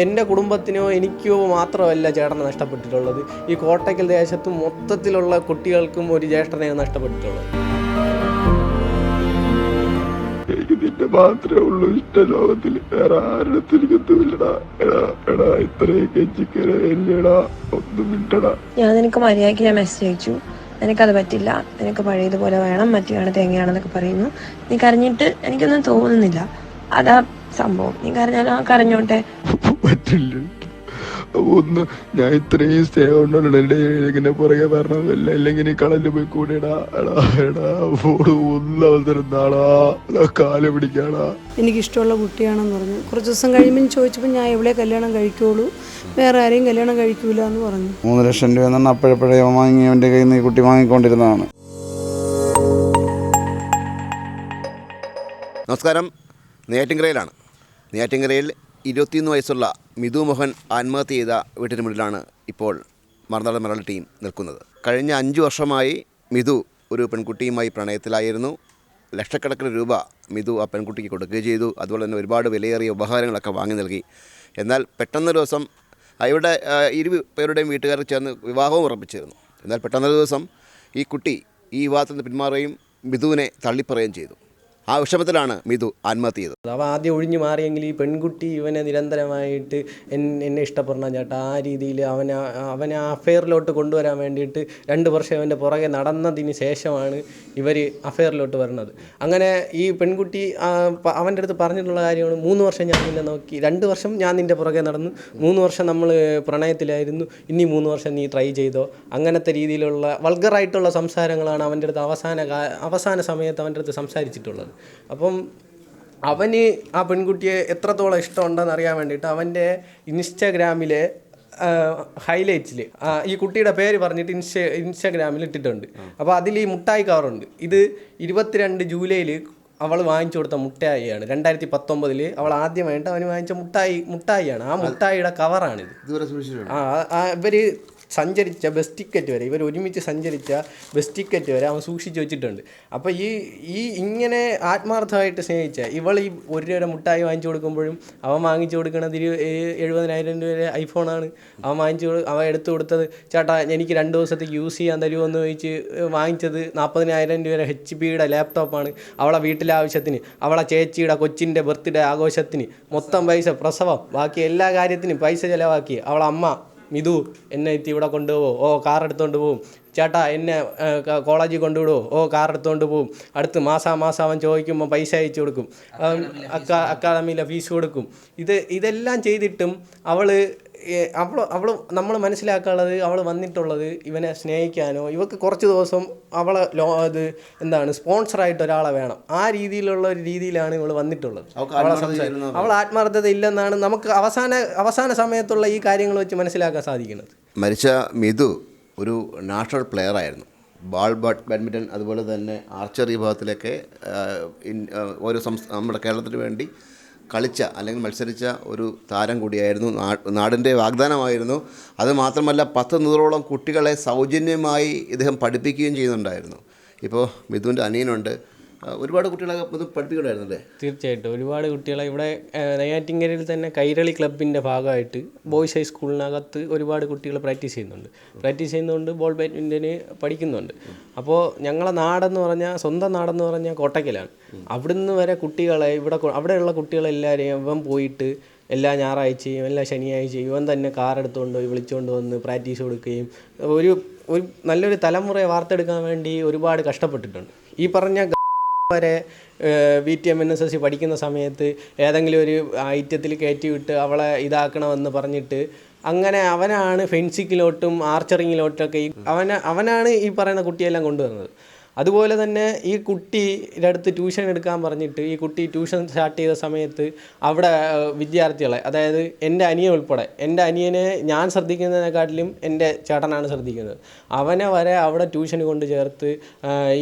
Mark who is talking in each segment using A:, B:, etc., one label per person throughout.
A: എന്റെ കുടുംബത്തിനോ എനിക്കോ മാത്രമല്ല ചേട്ടനെ നഷ്ടപ്പെട്ടിട്ടുള്ളത്. ഈ കോട്ടയ്ക്കൽ ദേശത്ത് മൊത്തത്തിലുള്ള കുട്ടികൾക്കും ഒരു ജ്യേഷ്ഠനെയാണ് നഷ്ടപ്പെട്ടിട്ടുള്ളത്.
B: എനിക്ക് നിന്നെ മാത്രമേ ഉള്ളൂ. ഇഷ്ട ലോകത്തിൽ വേറെ ആരുടെ എടാ ഒന്നും
C: ഞാൻ നിനക്ക് മര്യാദയ്ക്ക് ഞാൻ മെസ്സേജ് അയച്ചു. നിനക്കത് പറ്റില്ല. നിനക്ക് പഴയതുപോലെ വേണം. മറ്റു തേങ്ങയാണെന്നൊക്കെ പറയുന്നു. നീ കരഞ്ഞിട്ട് എനിക്കൊന്നും തോന്നുന്നില്ല. അതാ സംഭവം. നീ കരഞ്ഞാലോ ആ കരഞ്ഞോട്ടെ.
B: പറ്റില്ല. ഒന്ന് ഞാൻ ഇത്രയും സ്നേഹം ഉണ്ടല്ലോ എന്റെ ഇങ്ങനെ പുറകെ പറഞ്ഞതല്ല. അല്ലെങ്കിൽ നീ കളഞ്ഞു പോയി കൂടെ എടാ എടാ ഫോണ് ഒന്ന് അവതരുന്നാടാ നാടാ എടാ കാൽ പിടിക്കാടാ
D: എനിക്കിഷ്ടമുള്ള കുട്ടിയാണെന്ന് പറഞ്ഞു. കുറച്ച് ദിവസം കഴിയുമ്പോൾ ചോദിച്ചപ്പോൾ ഞാൻ എവിടെ കല്യാണം കഴിക്കുള്ളൂ. വേറെ ആരെയും കല്യാണം കഴിക്കൂല എന്ന് പറഞ്ഞു.
E: മൂന്ന് ലക്ഷം രൂപ എന്നാണ് അപ്പോഴപ്പോഴേ വാങ്ങി അവന്റെ കയ്യിൽ നിന്ന് ഈ കുട്ടി വാങ്ങിക്കൊണ്ടിരുന്നതാണ്.
F: നമസ്കാരം. നെയ്യാറ്റിൻകരയിലാണ്. നെയ്യാറ്റിൻകരയിൽ ഇരുപത്തിയൊന്ന് വയസ്സുള്ള മിഥു മോഹൻ ആത്മഹത്യ ചെയ്ത വീട്ടിന് മുന്നിലാണ് ഇപ്പോൾ മറുനാട് മലയാളി ടീം നിൽക്കുന്നത്. കഴിഞ്ഞ അഞ്ച് വർഷമായി മിഥു ഒരു പെൺകുട്ടിയുമായി പ്രണയത്തിലായിരുന്നു. ലക്ഷക്കണക്കിന് രൂപ മിഥു ആ പെൺകുട്ടിക്ക് കൊടുക്കുകയും ചെയ്തു. അതുപോലെ തന്നെ ഒരുപാട് വിലയേറിയ ഉപഹാരങ്ങളൊക്കെ വാങ്ങി നൽകി. എന്നാൽ പെട്ടെന്നൊരു ദിവസം ഇവിടെ ഇരു പേരുടെയും വീട്ടുകാർ ചേർന്ന് വിവാഹവും ഉറപ്പിച്ചിരുന്നു. എന്നാൽ പെട്ടെന്നൊരു ദിവസം ഈ കുട്ടി ഈ വിവാഹത്തിൽ നിന്ന് പിന്മാറുകയും മിഥുവിനെ തള്ളിപ്പറയുകയും ചെയ്തു. ആ വിഷമത്തിലാണ് മിഥു ആത്മഹത്യ ചെയ്തത്
A: അവ ആദ്യം ഒഴിഞ്ഞു മാറിയെങ്കിൽ ഈ പെൺകുട്ടി ഇവനെ നിരന്തരമായിട്ട് എന്നെ ഇഷ്ടപ്പെടണം ചേട്ടാ. ആ രീതിയിൽ അവനെ അവനെ അഫെയറിലോട്ട് കൊണ്ടുവരാൻ വേണ്ടിയിട്ട് രണ്ട് വർഷം അവന്റെ പുറകെ നടന്നതിന് ശേഷമാണ് ഇവർ അഫെയറിലോട്ട് വരുന്നത്. അങ്ങനെ ഈ പെൺകുട്ടി അവന്റെ അടുത്ത് പറഞ്ഞിട്ടുള്ള കാര്യമാണ് മൂന്ന് വർഷം ഞാൻ നിന്നെ നോക്കി. രണ്ട് വർഷം ഞാൻ നിന്റെ പുറകെ നടന്നു. മൂന്ന് വർഷം നമ്മൾ പ്രണയത്തിലായിരുന്നു. ഇനി മൂന്ന് വർഷം നീ ട്രൈ ചെയ്തോ. അങ്ങനത്തെ രീതിയിലുള്ള വൾഗറായിട്ടുള്ള സംസാരങ്ങളാണ് അവന്റെ അടുത്ത് അവസാന അവസാന സമയത്ത് അവന്റെ അടുത്ത് സംസാരിച്ചിട്ടുള്ളത്. അപ്പം അവന് ആ പെൺകുട്ടിയെ എത്രത്തോളം ഇഷ്ടമുണ്ടെന്ന് അറിയാൻ വേണ്ടിയിട്ട് അവന്റെ ഇൻസ്റ്റാഗ്രാമിലെ ഹൈലൈറ്റ്സിൽ ഈ കുട്ടിയുടെ പേര് പറഞ്ഞിട്ട് ഇൻസ്റ്റ ഇൻസ്റ്റാഗ്രാമിൽ ഇട്ടിട്ടുണ്ട്. അപ്പോൾ അതിൽ ഈ മുട്ടായി കവറുണ്ട് ഇത് ഇരുപത്തിരണ്ട് ജൂലൈയിൽ അവൾ വാങ്ങിച്ചു കൊടുത്ത മുട്ടായിയാണ്. രണ്ടായിരത്തി പത്തൊമ്പതിൽ അവൾ ആദ്യമായിട്ട് അവന് വാങ്ങിച്ച മുട്ടായി മുട്ടായിയാണ്. ആ മുട്ടായിയുടെ കവറാണിത്
F: ഇതുവരെ
A: സഞ്ചരിച്ച ബസ് ടിക്കറ്റ് വരെ ഇവർ ഒരുമിച്ച് സഞ്ചരിച്ച ബസ് ടിക്കറ്റ് വരെ അവൻ സൂക്ഷിച്ച് വെച്ചിട്ടുണ്ട്. അപ്പോൾ ഈ ഈ ഇങ്ങനെ ആത്മാർത്ഥമായിട്ട് സ്നേഹിച്ച ഇവൾ ഈ ഒരു രൂപ മുട്ടായി വാങ്ങിച്ചു കൊടുക്കുമ്പോഴും അവൻ വാങ്ങിച്ചു കൊടുക്കണത് ഇരു എഴുപതിനായിരം രൂപ ഐഫോണാണ് അവൻ വാങ്ങിച്ചു അവൻ എടുത്തു കൊടുത്തത് ചേട്ടാ എനിക്ക് രണ്ട് ദിവസത്തേക്ക് യൂസ് ചെയ്യാൻ തരുമോ എന്ന് ചോദിച്ച് വാങ്ങിച്ചത് നാൽപ്പതിനായിരം രൂപ എച്ച് പിയുടെ ലാപ്ടോപ്പാണ് അവളെ വീട്ടിലെ ആവശ്യത്തിന് അവളെ ചേച്ചിയുടെ കൊച്ചിന്റെ ബർത്ത്ഡേ ആഘോഷത്തിന്. മൊത്തം പൈസ പ്രസവം ബാക്കി എല്ലാ കാര്യത്തിനും പൈസ ചിലവാക്കി അവളെ അമ്മ മിതു എന്നെ എത്തി ഇവിടെ കൊണ്ടുപോകുമോ ഓ കാർ എടുത്തുകൊണ്ട് പോവും. ചേട്ടാ എന്നെ കോളേജിൽ കൊണ്ടുവിടുമോ ഓ കാർ എടുത്തുകൊണ്ട് പോവും. അടുത്ത് മാസാ മാസം അവൻ ചോദിക്കുമ്പോൾ പൈസ അയച്ചു കൊടുക്കും. അക്കാദമിയിലെ ഫീസ് കൊടുക്കും. ഇത് ഇതെല്ലാം ചെയ്തിട്ടും അവൾ അവൾ അവൾ നമ്മൾ മനസ്സിലാക്കാനുള്ളത് അവൾ വന്നിട്ടുള്ളത് ഇവനെ സ്നേഹിക്കാനോ ഇവക്ക് കുറച്ച് ദിവസം അവളെ ലോ ഇത് എന്താണ് സ്പോൺസറായിട്ട് ഒരാളെ വേണം. ആ രീതിയിലുള്ള ഒരു രീതിയിലാണ് ഇവൾ വന്നിട്ടുള്ളത്. അവളെ അവൾ ആത്മാർത്ഥത ഇല്ലെന്നാണ് നമുക്ക് അവസാന അവസാന സമയത്തുള്ള ഈ കാര്യങ്ങൾ വെച്ച് മനസ്സിലാക്കാൻ സാധിക്കുന്നത്.
F: മരിച്ച മിഥു ഒരു നാഷണൽ പ്ലെയർ ആയിരുന്നു. ബാൾ ബാഡ് ബാഡ്മിന്റൺ അതുപോലെ തന്നെ ആർച്ചറി വിഭാഗത്തിലൊക്കെ ഓരോ സംസ്ഥാ നമ്മുടെ കേരളത്തിന് വേണ്ടി കളിച്ച അല്ലെങ്കിൽ മത്സരിച്ച ഒരു താരം കൂടിയായിരുന്നു നാടിന്റെ വാഗ്ദാനമായിരുന്നു. അതുമാത്രമല്ല പത്ത് നൂറോളം കുട്ടികളെ സൗജന്യമായി ഇദ്ദേഹം പഠിപ്പിക്കുകയും ചെയ്യുന്നുണ്ടായിരുന്നു. ഇപ്പോൾ മിഥുവിന്റെ അനിയനുണ്ട്. ഒരുപാട് കുട്ടികളെ മിഥു പഠിപ്പിക്കണമായിരുന്നു അല്ലേ
A: തീർച്ചയായിട്ടും. ഒരുപാട് കുട്ടികളെ ഇവിടെ നെയ്യാറ്റിങ്കരയിൽ തന്നെ കൈരളി ക്ലബിന്റെ ഭാഗമായിട്ട് ബോയ്സ് ഹൈസ്കൂളിനകത്ത് ഒരുപാട് കുട്ടികൾ പ്രാക്ടീസ് ചെയ്യുന്നുണ്ട്. പ്രാക്ടീസ് ചെയ്യുന്നതുകൊണ്ട് ബോൾ ബാഡ്മിന്റന് പഠിക്കുന്നുണ്ട്. അപ്പോൾ ഞങ്ങളെ നാടെന്ന് പറഞ്ഞാൽ സ്വന്തം നാടെന്ന് പറഞ്ഞാൽ കോട്ടയ്ക്കലാണ് അവിടുന്ന് വരെ കുട്ടികളെ ഇവിടെ അവിടെയുള്ള കുട്ടികളെല്ലാവരെയും ഇവൻ പോയിട്ട് എല്ലാ ഞായറാഴ്ചയും എല്ലാ ശനിയാഴ്ചയും ഇവൻ തന്നെ കാർ എടുത്തുകൊണ്ട് പോയി വിളിച്ചുകൊണ്ട് വന്ന് പ്രാക്ടീസ് കൊടുക്കുകയും ഒരു ഒരു നല്ലൊരു തലമുറയെ വാർത്തെടുക്കാൻ വേണ്ടി ഒരുപാട് കഷ്ടപ്പെട്ടിട്ടുണ്ട്. ഈ പറഞ്ഞ വരെ V T M N S S C പഠിക്കുന്ന സമയത്ത് ഏതെങ്കിലും ഒരു ഐറ്റത്തിൽ കയറ്റി വിട്ട് അവളെ ഇതാക്കണമെന്ന് പറഞ്ഞിട്ട് അങ്ങനെ അവനാണ് ഫെൻസിങ്ങിലോട്ടും ആർച്ചറിങ്ങിലോട്ടൊക്കെ ഈ അവന അവനാണ് ഈ പറയുന്ന കുട്ടിയെല്ലാം കൊണ്ടുവന്നത്. അതുപോലെ തന്നെ ഈ കുട്ടിയുടെ അടുത്ത് ട്യൂഷൻ എടുക്കാൻ പറഞ്ഞിട്ട് ഈ കുട്ടി ട്യൂഷൻ സ്റ്റാർട്ട് ചെയ്ത സമയത്ത് അവിടെ വിദ്യാർത്ഥികളെ അതായത് എന്റെ അനിയൻ ഉൾപ്പെടെ എന്റെ അനിയനെ ഞാൻ ശ്രദ്ധിക്കുന്നതിനെക്കാട്ടിലും എന്റെ ചേട്ടനാണ് ശ്രദ്ധിക്കുന്നത്. അവനെ വരെ അവിടെ ട്യൂഷന് കൊണ്ട് ചേർത്ത്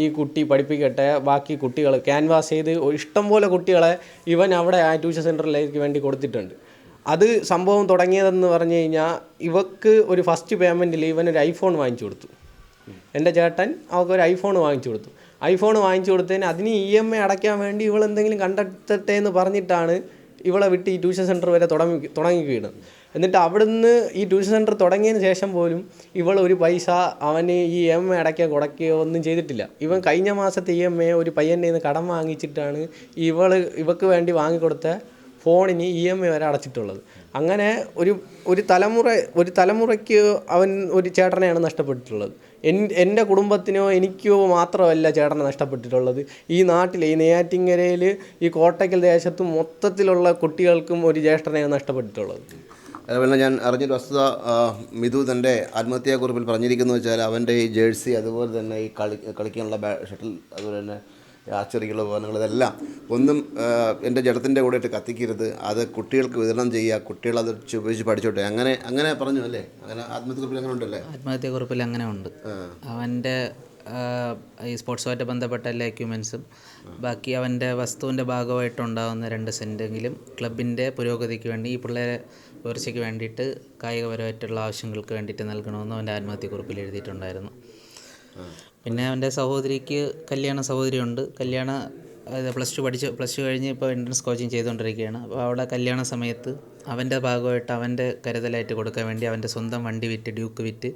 A: ഈ കുട്ടി പഠിപ്പിക്കട്ടെ ബാക്കി കുട്ടികൾ ക്യാൻവാസ് ചെയ്ത് ഇഷ്ടംപോലെ കുട്ടികളെ ഇവൻ അവിടെ ആ ട്യൂഷൻ സെന്ററിലേക്ക് വേണ്ടി കൊടുത്തിട്ടുണ്ട്. അത് സംഭവം തുടങ്ങിയതെന്ന് പറഞ്ഞു കഴിഞ്ഞാൽ ഇവക്ക് ഒരു ഫസ്റ്റ് പേയ്മെന്റിൽ ഇവൻ ഒരു ഐഫോൺ വാങ്ങിച്ചു കൊടുത്തു. എന്റെ ചേട്ടൻ അവൾക്ക് ഒരു ഐഫോൺ വാങ്ങിച്ചു കൊടുത്തു. ഐഫോൺ വാങ്ങിച്ചു കൊടുത്തതിന് അതിന് ഇ എം ഐ അടയ്ക്കാൻ വേണ്ടി ഇവളെന്തെങ്കിലും കണ്ടെത്തട്ടെ എന്ന് പറഞ്ഞിട്ടാണ് ഇവളെ വിട്ട് ഈ ട്യൂഷൻ സെന്റർ വരെ തുടങ്ങി തുടങ്ങിക്കുകയാണ് എന്നിട്ട് അവിടുന്ന് ഈ ട്യൂഷൻ സെന്റർ തുടങ്ങിയതിന് ശേഷം പോലും ഇവൾ ഒരു പൈസ അവന് ഈ എം എ അടയ്ക്കുകയോ കുടയ്ക്കുകയോ ഒന്നും ചെയ്തിട്ടില്ല. ഇവൻ കഴിഞ്ഞ മാസത്തെ ഇ എം എ ഒരു പയ്യന്റെ നിന്ന് കടം വാങ്ങിച്ചിട്ടാണ് ഇവൾ ഇവക്ക് വേണ്ടി വാങ്ങിക്കൊടുത്ത ഫോണിന് ഇ എം ഐ വരെ അടച്ചിട്ടുള്ളത്. അങ്ങനെ ഒരു ഒരു തലമുറ ഒരു തലമുറയ്ക്ക് അവൻ ഒരു ചേട്ടനെയാണ് നഷ്ടപ്പെട്ടിട്ടുള്ളത്. എന്റെ കുടുംബത്തിനോ എനിക്കോ മാത്രമല്ല ചേട്ടനെ നഷ്ടപ്പെട്ടിട്ടുള്ളത്. ഈ നാട്ടിലെ ഈ നെയ്യാറ്റിങ്ങരയിൽ ഈ കോട്ടയ്ക്കൽ ദേശത്ത് മൊത്തത്തിലുള്ള കുട്ടികൾക്കും ഒരു ജ്യേഷ്ഠനെയാണ് നഷ്ടപ്പെട്ടിട്ടുള്ളത്.
F: അതുപോലെ ഞാൻ അറിഞ്ഞൊരു വസ്തുത മിഥു തന്റെ ആത്മഹത്യാക്കുറിപ്പിൽ പറഞ്ഞിരിക്കുന്നു വെച്ചാൽ അവന്റെ ഈ ജേഴ്സി അതുപോലെ തന്നെ ഈ കളി കളിക്കാനുള്ള ഷട്ടിൽ അതുപോലെ തന്നെ ആച്ചറിക്കുള്ള ഉപകരണങ്ങൾ ഇതെല്ലാം. ഒന്നും എന്റെ ജഡത്തിന്റെ കൂടെ ഇട്ട് കത്തിക്കരുത്. അത് കുട്ടികൾക്ക് വിതരണം ചെയ്യുക കുട്ടികൾ അത് ഉപയോഗിച്ച് പഠിച്ചോട്ടെ. അങ്ങനെ അങ്ങനെ പറഞ്ഞു അല്ലേ? അങ്ങനെ ആത്മഹത്യക്കുറിപ്പിൽ അങ്ങനെ ഉണ്ടല്ലേ?
G: ആത്മഹത്യക്കുറിപ്പിൽ അങ്ങനെ ഉണ്ട്. അവന്റെ ഈ സ്പോർട്സുമായിട്ട് ബന്ധപ്പെട്ട എല്ലാ എക്യുപ്മെൻസും ബാക്കി അവന്റെ വസ്തുവിന്റെ ഭാഗമായിട്ടുണ്ടാകുന്ന രണ്ട് സെന്റെങ്കിലും ക്ലബിന്റെ പുരോഗതിക്ക് വേണ്ടി ഈ പിള്ളേരെ ഉയർച്ചയ്ക്ക് വേണ്ടിയിട്ട് കായികപരമായിട്ടുള്ള ആവശ്യങ്ങൾക്ക് വേണ്ടിയിട്ട് നൽകണമെന്ന് അവന്റെ ആത്മഹത്യക്കുറിപ്പിൽ എഴുതിയിട്ടുണ്ടായിരുന്നു. പിന്നെ അവന്റെ സഹോദരിക്ക് കല്യാണ സഹോദരിയുണ്ട്. കല്യാണ പ്ലസ് ടു പഠിച്ച് പ്ലസ് ടു കഴിഞ്ഞ് ഇപ്പോൾ എൻട്രൻസ് കോച്ചിങ് ചെയ്തുകൊണ്ടിരിക്കുകയാണ്. അപ്പോൾ അവിടെ കല്യാണ സമയത്ത് അവന്റെ ഭാഗമായിട്ട് അവന്റെ കരുതലായിട്ട് കൊടുക്കാൻ വേണ്ടി അവന്റെ സ്വന്തം വണ്ടി വിറ്റ് ഡ്യൂക്ക് വിറ്റ്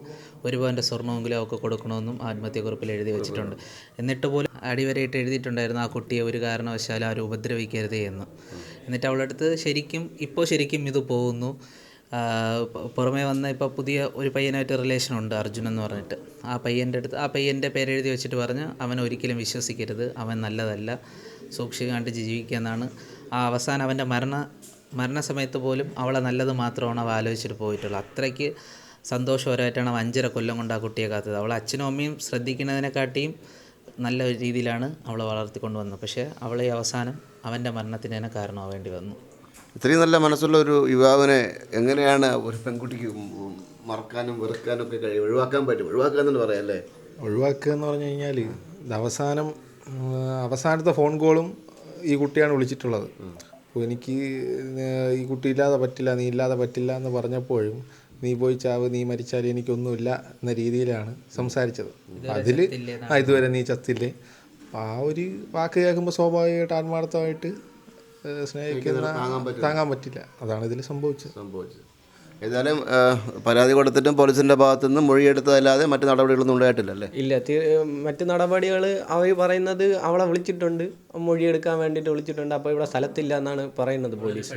G: ഒരു പവന്റെ സ്വർണമെങ്കിലും അവൾക്ക് കൊടുക്കണമെന്നും ആത്മഹത്യക്കുറിപ്പിൽ എഴുതി വെച്ചിട്ടുണ്ട്. എന്നിട്ട് പോലും അടിവരയിട്ട് എഴുതിയിട്ടുണ്ടായിരുന്നു ആ കുട്ടിയെ ഒരു കാരണവശാലും ആരും ഉപദ്രവിക്കരുതേ എന്ന്. എന്നിട്ട് അവളടുത്ത് ശരിക്കും ഇപ്പോൾ ശരിക്കും ഇത് പോകുന്നു. പുറമേ വന്ന ഇപ്പോൾ പുതിയ ഒരു പയ്യനായിട്ട് റിലേഷൻ ഉണ്ട് അർജുൻ എന്ന് പറഞ്ഞിട്ട്. ആ പയ്യന്റെ അടുത്ത് ആ പയ്യന്റെ പേരെഴുതി വെച്ചിട്ട് പറഞ്ഞ് അവൻ ഒരിക്കലും വിശ്വസിക്കരുത് അവൻ നല്ലതല്ല സൂക്ഷിക്കാണ്ട് ജീവിക്കുക എന്നാണ്. ആ അവസാനം അവന്റെ മരണ മരണസമയത്ത് പോലും അവളെ നല്ലത് മാത്രമാണ് അവ ആലോചിച്ചിട്ട് പോയിട്ടുള്ളത് അത്രയ്ക്ക് സന്തോഷപരമായിട്ടാണ് അവൻ അഞ്ചര കൊല്ലം കൊണ്ട് ആ കുട്ടിയെ കാത്തത്. അവളെ അച്ഛനും അമ്മയും ശ്രദ്ധിക്കുന്നതിനെക്കാട്ടിയും നല്ല രീതിയിലാണ് അവളെ വളർത്തിക്കൊണ്ട് വന്നത് പക്ഷേ അവളെ അവസാനം അവന്റെ മരണത്തിന് തന്നെ കാരണമാവേണ്ടി വന്നു.
F: ഇത്രയും നല്ല മനസ്സുള്ള ഒരു യുവാവിനെ എങ്ങനെയാണ് ഒരു പെൺകുട്ടിക്ക് മറക്കാനും വെറുക്കാനും ഒക്കെ കഴിയും ഒഴിവാക്കാൻ പറ്റും? ഒഴിവാക്കാൻ എന്ന് പറയാം അല്ലേ?
H: ഒഴിവാക്കുക എന്ന് പറഞ്ഞു കഴിഞ്ഞാൽ ഇത് അവസാനം അവസാനത്തെ ഫോൺ കോളും ഈ കുട്ടിയാണ് വിളിച്ചിട്ടുള്ളത്. അപ്പോൾ എനിക്ക് ഈ കുട്ടി ഇല്ലാതെ പറ്റില്ല നീ ഇല്ലാതെ പറ്റില്ല എന്ന് പറഞ്ഞപ്പോഴും നീ പോയി ചാവ് നീ മരിച്ചാൽ എനിക്കൊന്നുമില്ല എന്ന രീതിയിലാണ് സംസാരിച്ചത്. അതിൽ ആ ഇതുവരെ നീ ചത്തില്ലേ? അപ്പോൾ ആ ഒരു വാക്ക് കേൾക്കുമ്പോൾ സ്വാഭാവികമായിട്ട് ആത്മാർത്ഥമായിട്ട് സ്നേഹിക്കുന്ന താങ്ങാൻ പറ്റില്ല. അതാണ് ഇതിൽ സംഭവിച്ചത്.
F: സംഭവിച്ചത്. ഏതായാലും പരാതി കൊടുത്തിട്ടും പോലീസിന്റെ ഭാഗത്തു നിന്ന് മൊഴിയെടുത്തതല്ലാതെ മറ്റു നടപടികളൊന്നും ഉണ്ടായിട്ടില്ലല്ലേ?
A: ഇല്ല മറ്റു നടപടികൾ അവർ പറയുന്നത് അവളെ വിളിച്ചിട്ടുണ്ട് മൊഴിയെടുക്കാൻ വേണ്ടിയിട്ട് വിളിച്ചിട്ടുണ്ട്. അപ്പോൾ ഇവിടെ സ്ഥലത്തില്ല എന്നാണ് പറയുന്നത് പോലീസ്.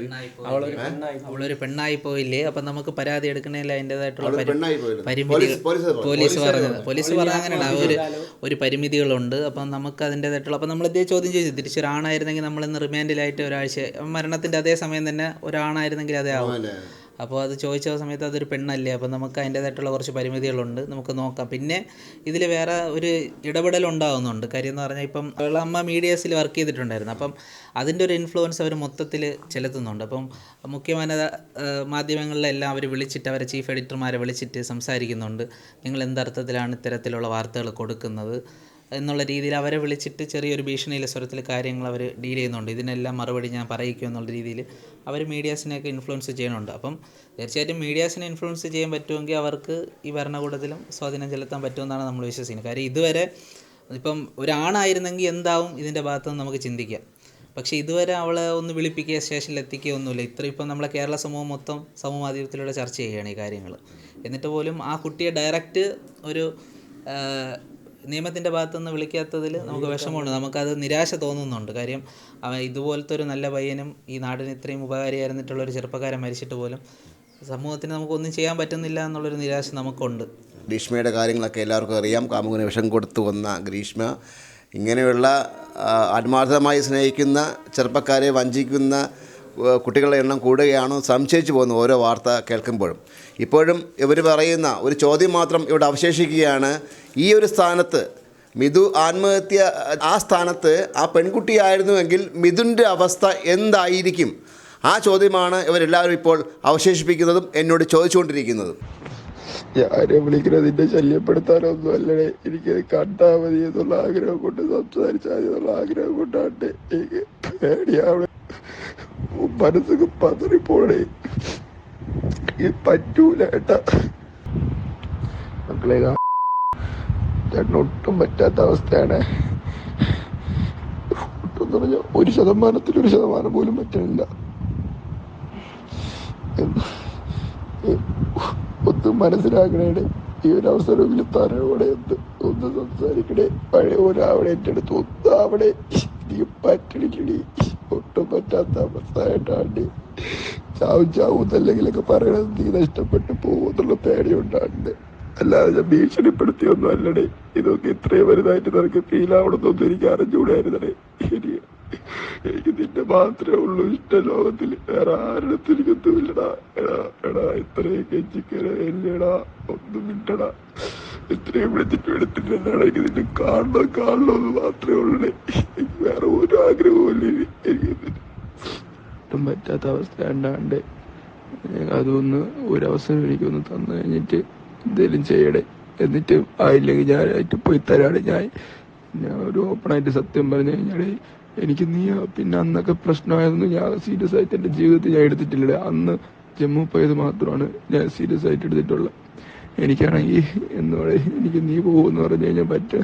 A: അവളൊരു പെണ്ണായി
G: പെണ്ണായി പോയില്ലേ അപ്പം നമുക്ക് പരാതി എടുക്കണേല അതിന്റെതായിട്ടുള്ള പരി-
F: പെണ്ണായി പോയില്ലേ?
G: പരിമിതികൾ
F: പോലീസ്-
G: പറഞ്ഞത്. പോലീസ് പറഞ്ഞ അങ്ങനെയാണ് ഒരു ഒരു പരിമിതികളുണ്ട്. അപ്പം നമുക്ക് അതിന്റെതായിട്ടുള്ള അപ്പം നമ്മൾ ഇതേ ചോദ്യം ചെയ്തു തിരിച്ചൊരാണായിരുന്നെങ്കിൽ നമ്മളിന്ന് റിമാൻഡിലായിട്ട് ഒരാഴ്ച മരണത്തിന്റെ അതേ സമയം തന്നെ ഒരാണായിരുന്നെങ്കിൽ അതേ ആവും. അപ്പോൾ അത് ചോദിച്ച സമയത്ത് അതൊരു പെണ്ണല്ലേ? അപ്പോൾ നമുക്ക് അതിന്റേതായിട്ടുള്ള കുറച്ച് പരിമിതികളുണ്ട്. നമുക്ക് നോക്കാം. പിന്നെ ഇതിൽ വേറെ ഒരു ഇടപെടൽ ഉണ്ടാകുന്നുണ്ട് കാര്യം എന്ന് പറഞ്ഞാൽ ഇപ്പം അമ്മ മീഡിയാസിൽ വർക്ക് ചെയ്തിട്ടുണ്ടായിരുന്നു. അപ്പം അതിന്റെ ഒരു ഇൻഫ്ലുവൻസ് അവർ മൊത്തത്തിൽ ചെലുത്തുന്നുണ്ട്. അപ്പം മുഖ്യമാന ഏഹ്, മാധ്യമങ്ങളിലെല്ലാം അവർ വിളിച്ചിട്ട് അവരെ ചീഫ് എഡിറ്റർമാരെ വിളിച്ചിട്ട് സംസാരിക്കുന്നുണ്ട്. നിങ്ങൾ എന്തർത്ഥത്തിലാണ് ഇത്തരത്തിലുള്ള വാർത്തകൾ കൊടുക്കുന്നത്? എന്നുള്ള രീതിയിൽ അവരെ വിളിച്ചിട്ട് ചെറിയൊരു ഭീഷണിയിലെ സ്വരത്തിൽ കാര്യങ്ങൾ അവർ ഡീൽ ചെയ്യുന്നുണ്ട്. ഇതിനെല്ലാം മറുപടി ഞാൻ പറയിക്കും എന്നുള്ള രീതിയിൽ അവർ മീഡിയാസിനെയൊക്കെ ഇൻഫ്ലുവൻസ് ചെയ്യണുണ്ട് അപ്പം തീർച്ചയായിട്ടും മീഡിയാസിനെ ഇൻഫ്ലുവൻസ് ചെയ്യാൻ പറ്റുമെങ്കിൽ അവർക്ക് ഈ ഭരണകൂടത്തിലും സ്വാധീനം ചെലുത്താൻ പറ്റുമെന്നാണ് നമ്മൾ വിശ്വസിക്കുന്നത്. കാര്യം ഇതുവരെ ഇപ്പം ഒരാണായിരുന്നെങ്കിൽ എന്താവും ഇതിന്റെ ഭാഗത്തുനിന്ന് നമുക്ക് ചിന്തിക്കാം. പക്ഷേ ഇതുവരെ അവളെ ഒന്ന് വിളിപ്പിക്കുക സ്റ്റേഷനിൽ എത്തിക്കുകയോ ഒന്നുമില്ല. ഇത്ര ഇപ്പം നമ്മളെ കേരള സമൂഹം മൊത്തം സമൂഹമാധ്യമത്തിലൂടെ ചർച്ച ചെയ്യുകയാണ് ഈ കാര്യങ്ങൾ. എന്നിട്ട് പോലും ആ കുട്ടിയെ ഡയറക്റ്റ് ഒരു നിയമത്തിന്റെ ഭാഗത്തുനിന്ന് വിളിക്കാത്തതിൽ നമുക്ക് വിഷമമുണ്ട്. നമുക്കത് നിരാശ തോന്നുന്നുണ്ട്. കാര്യം അവൻ ഇതുപോലത്തെ ഒരു നല്ല പയ്യനും ഈ നാടിന് ഇത്രയും ഉപകാരിയായിരുന്നിട്ടുള്ള ഒരു ചെറുപ്പക്കാരൻ മരിച്ചിട്ട് പോലും സമൂഹത്തിന് നമുക്കൊന്നും ചെയ്യാൻ പറ്റുന്നില്ല എന്നുള്ളൊരു നിരാശ നമുക്കുണ്ട്.
F: ഗ്രീഷ്മയുടെ കാര്യങ്ങളൊക്കെ എല്ലാവർക്കും അറിയാം. കാമുകന് വിഷം കൊടുത്തു വന്ന ഗ്രീഷ്മ ഇങ്ങനെയുള്ള ആത്മാർത്ഥമായി സ്നേഹിക്കുന്ന ചെറുപ്പക്കാരെ വഞ്ചിക്കുന്ന കുട്ടികളുടെ എണ്ണം കൂടുകയാണോ സംശയിച്ചു പോകുന്നു ഓരോ വാർത്ത കേൾക്കുമ്പോഴും. ഇപ്പോഴും ഇവർ പറയുന്ന ഒരു ചോദ്യം മാത്രം ഇവിടെ അവശേഷിക്കുകയാണ്. ഈ ഒരു സ്ഥാനത്ത് മിഥു ആത്മഹത്യ ആ സ്ഥാനത്ത് ആ പെൺകുട്ടിയായിരുന്നുവെങ്കിൽ മിഥുന്റെ അവസ്ഥ എന്തായിരിക്കും? ആ ചോദ്യമാണ് ഇവരെല്ലാവരും ഇപ്പോൾ അവശേഷിപ്പിക്കുന്നതും എന്നോട് ചോദിച്ചുകൊണ്ടിരിക്കുന്നതും.
B: ആരെ വിളിക്കുന്നത് നിന്നെ ശല്യപ്പെടുത്താനൊന്നും അല്ലടേ എനിക്ക് കണ്ടാ മതി എന്നുള്ള ആഗ്രഹം കൊണ്ട് സംസാരിച്ചാൽ മതി എന്നുള്ള ആഗ്രഹം കൊണ്ടാണ് എനിക്ക് മനസ്സൊക്കെ പതറിപ്പോണേ പറ്റൂല ഏട്ടാ. മക്കളെ ചേട്ടനൊട്ടും പറ്റാത്ത അവസ്ഥയാണ്. ഒട്ടും പറഞ്ഞ ഒരു ശതമാനത്തിൽ ഒരു ശതമാനം പോലും പറ്റണില്ല. ഒത്തും മനസ്സിലാക്കണേടെ ഈ ഒരു അവസരം തനോടെ എന്ത് ഒന്ന് സംസാരിക്കണേ. പഴയ ഒരാവിടെ എന്റെ അടുത്ത് ഒന്ന് പറ്റണിക്കണേ ഒട്ടും പറ്റാത്ത അവസ്ഥയായിട്ടാണ്. ചാവും ചാവും എന്നല്ലെങ്കിലൊക്കെ പറയണത് നീ നഷ്ടപ്പെട്ടു പോകുന്നുള്ള പേടിയുണ്ടാണ്ട്. അല്ലാതെ ഞാൻ ഭീഷണിപ്പെടുത്തിയൊന്നും അല്ലടേ ഇതൊക്കെ ഇത്രയും വലുതായിട്ട് നിനക്ക് ഫീൽ ആവണമെന്നൊന്നും എനിക്ക് അറിഞ്ഞുകൂടായിരുന്നടേ. ശരി എനിക്ക് നിന്നെ മാത്രമേ ഉള്ളൂ ഇഷ്ട ലോകത്തിൽ. വേറെ ആരുടെ എനിക്കൊന്നുമില്ലടാ എടാ എടാ ഇത്രയും കെഞ്ചിക്കരടാ ഒന്നും മിണ്ടടാ. ഇത്രയും വിളിച്ചിട്ട് എടുത്തിട്ട് എന്നാണെങ്കിൽ നിന്നെ കാണണം കാണണം എന്ന് മാത്രമേ ഉള്ളൂ. എനിക്ക് വേറെ ഒരു ആഗ്രഹവും ഇല്ല. എനിക്ക് പറ്റാത്ത അവസ്ഥ ഉണ്ടാണ്ട് അതൊന്ന് ഒരവസരം എനിക്കൊന്ന് തന്നു കഴിഞ്ഞിട്ട് എന്തെങ്കിലും ചെയ്യണേ എന്നിട്ട് ആയില്ലെങ്കിൽ ഞാനായിട്ട് പോയി തരാണ് ഞാൻ ഞാൻ ഒരു ഓപ്പണായിട്ട് സത്യം പറഞ്ഞു കഴിഞ്ഞാൽ എനിക്ക് നീ പിന്നെ അന്നൊക്കെ പ്രശ്നമായിരുന്നു ഞാൻ സീരിയസ് ആയിട്ട് എന്റെ ജീവിതത്തിൽ ഞാൻ എടുത്തിട്ടില്ല അന്ന് ജമ്മു പോയത് മാത്രമാണ് ഞാൻ സീരിയസ് ആയിട്ട് എടുത്തിട്ടുള്ളത്. എനിക്കാണെങ്കിൽ എന്ന് പറയും എനിക്ക് നീ പോകുമെന്ന് പറഞ്ഞു കഴിഞ്ഞാൽ പറ്റുക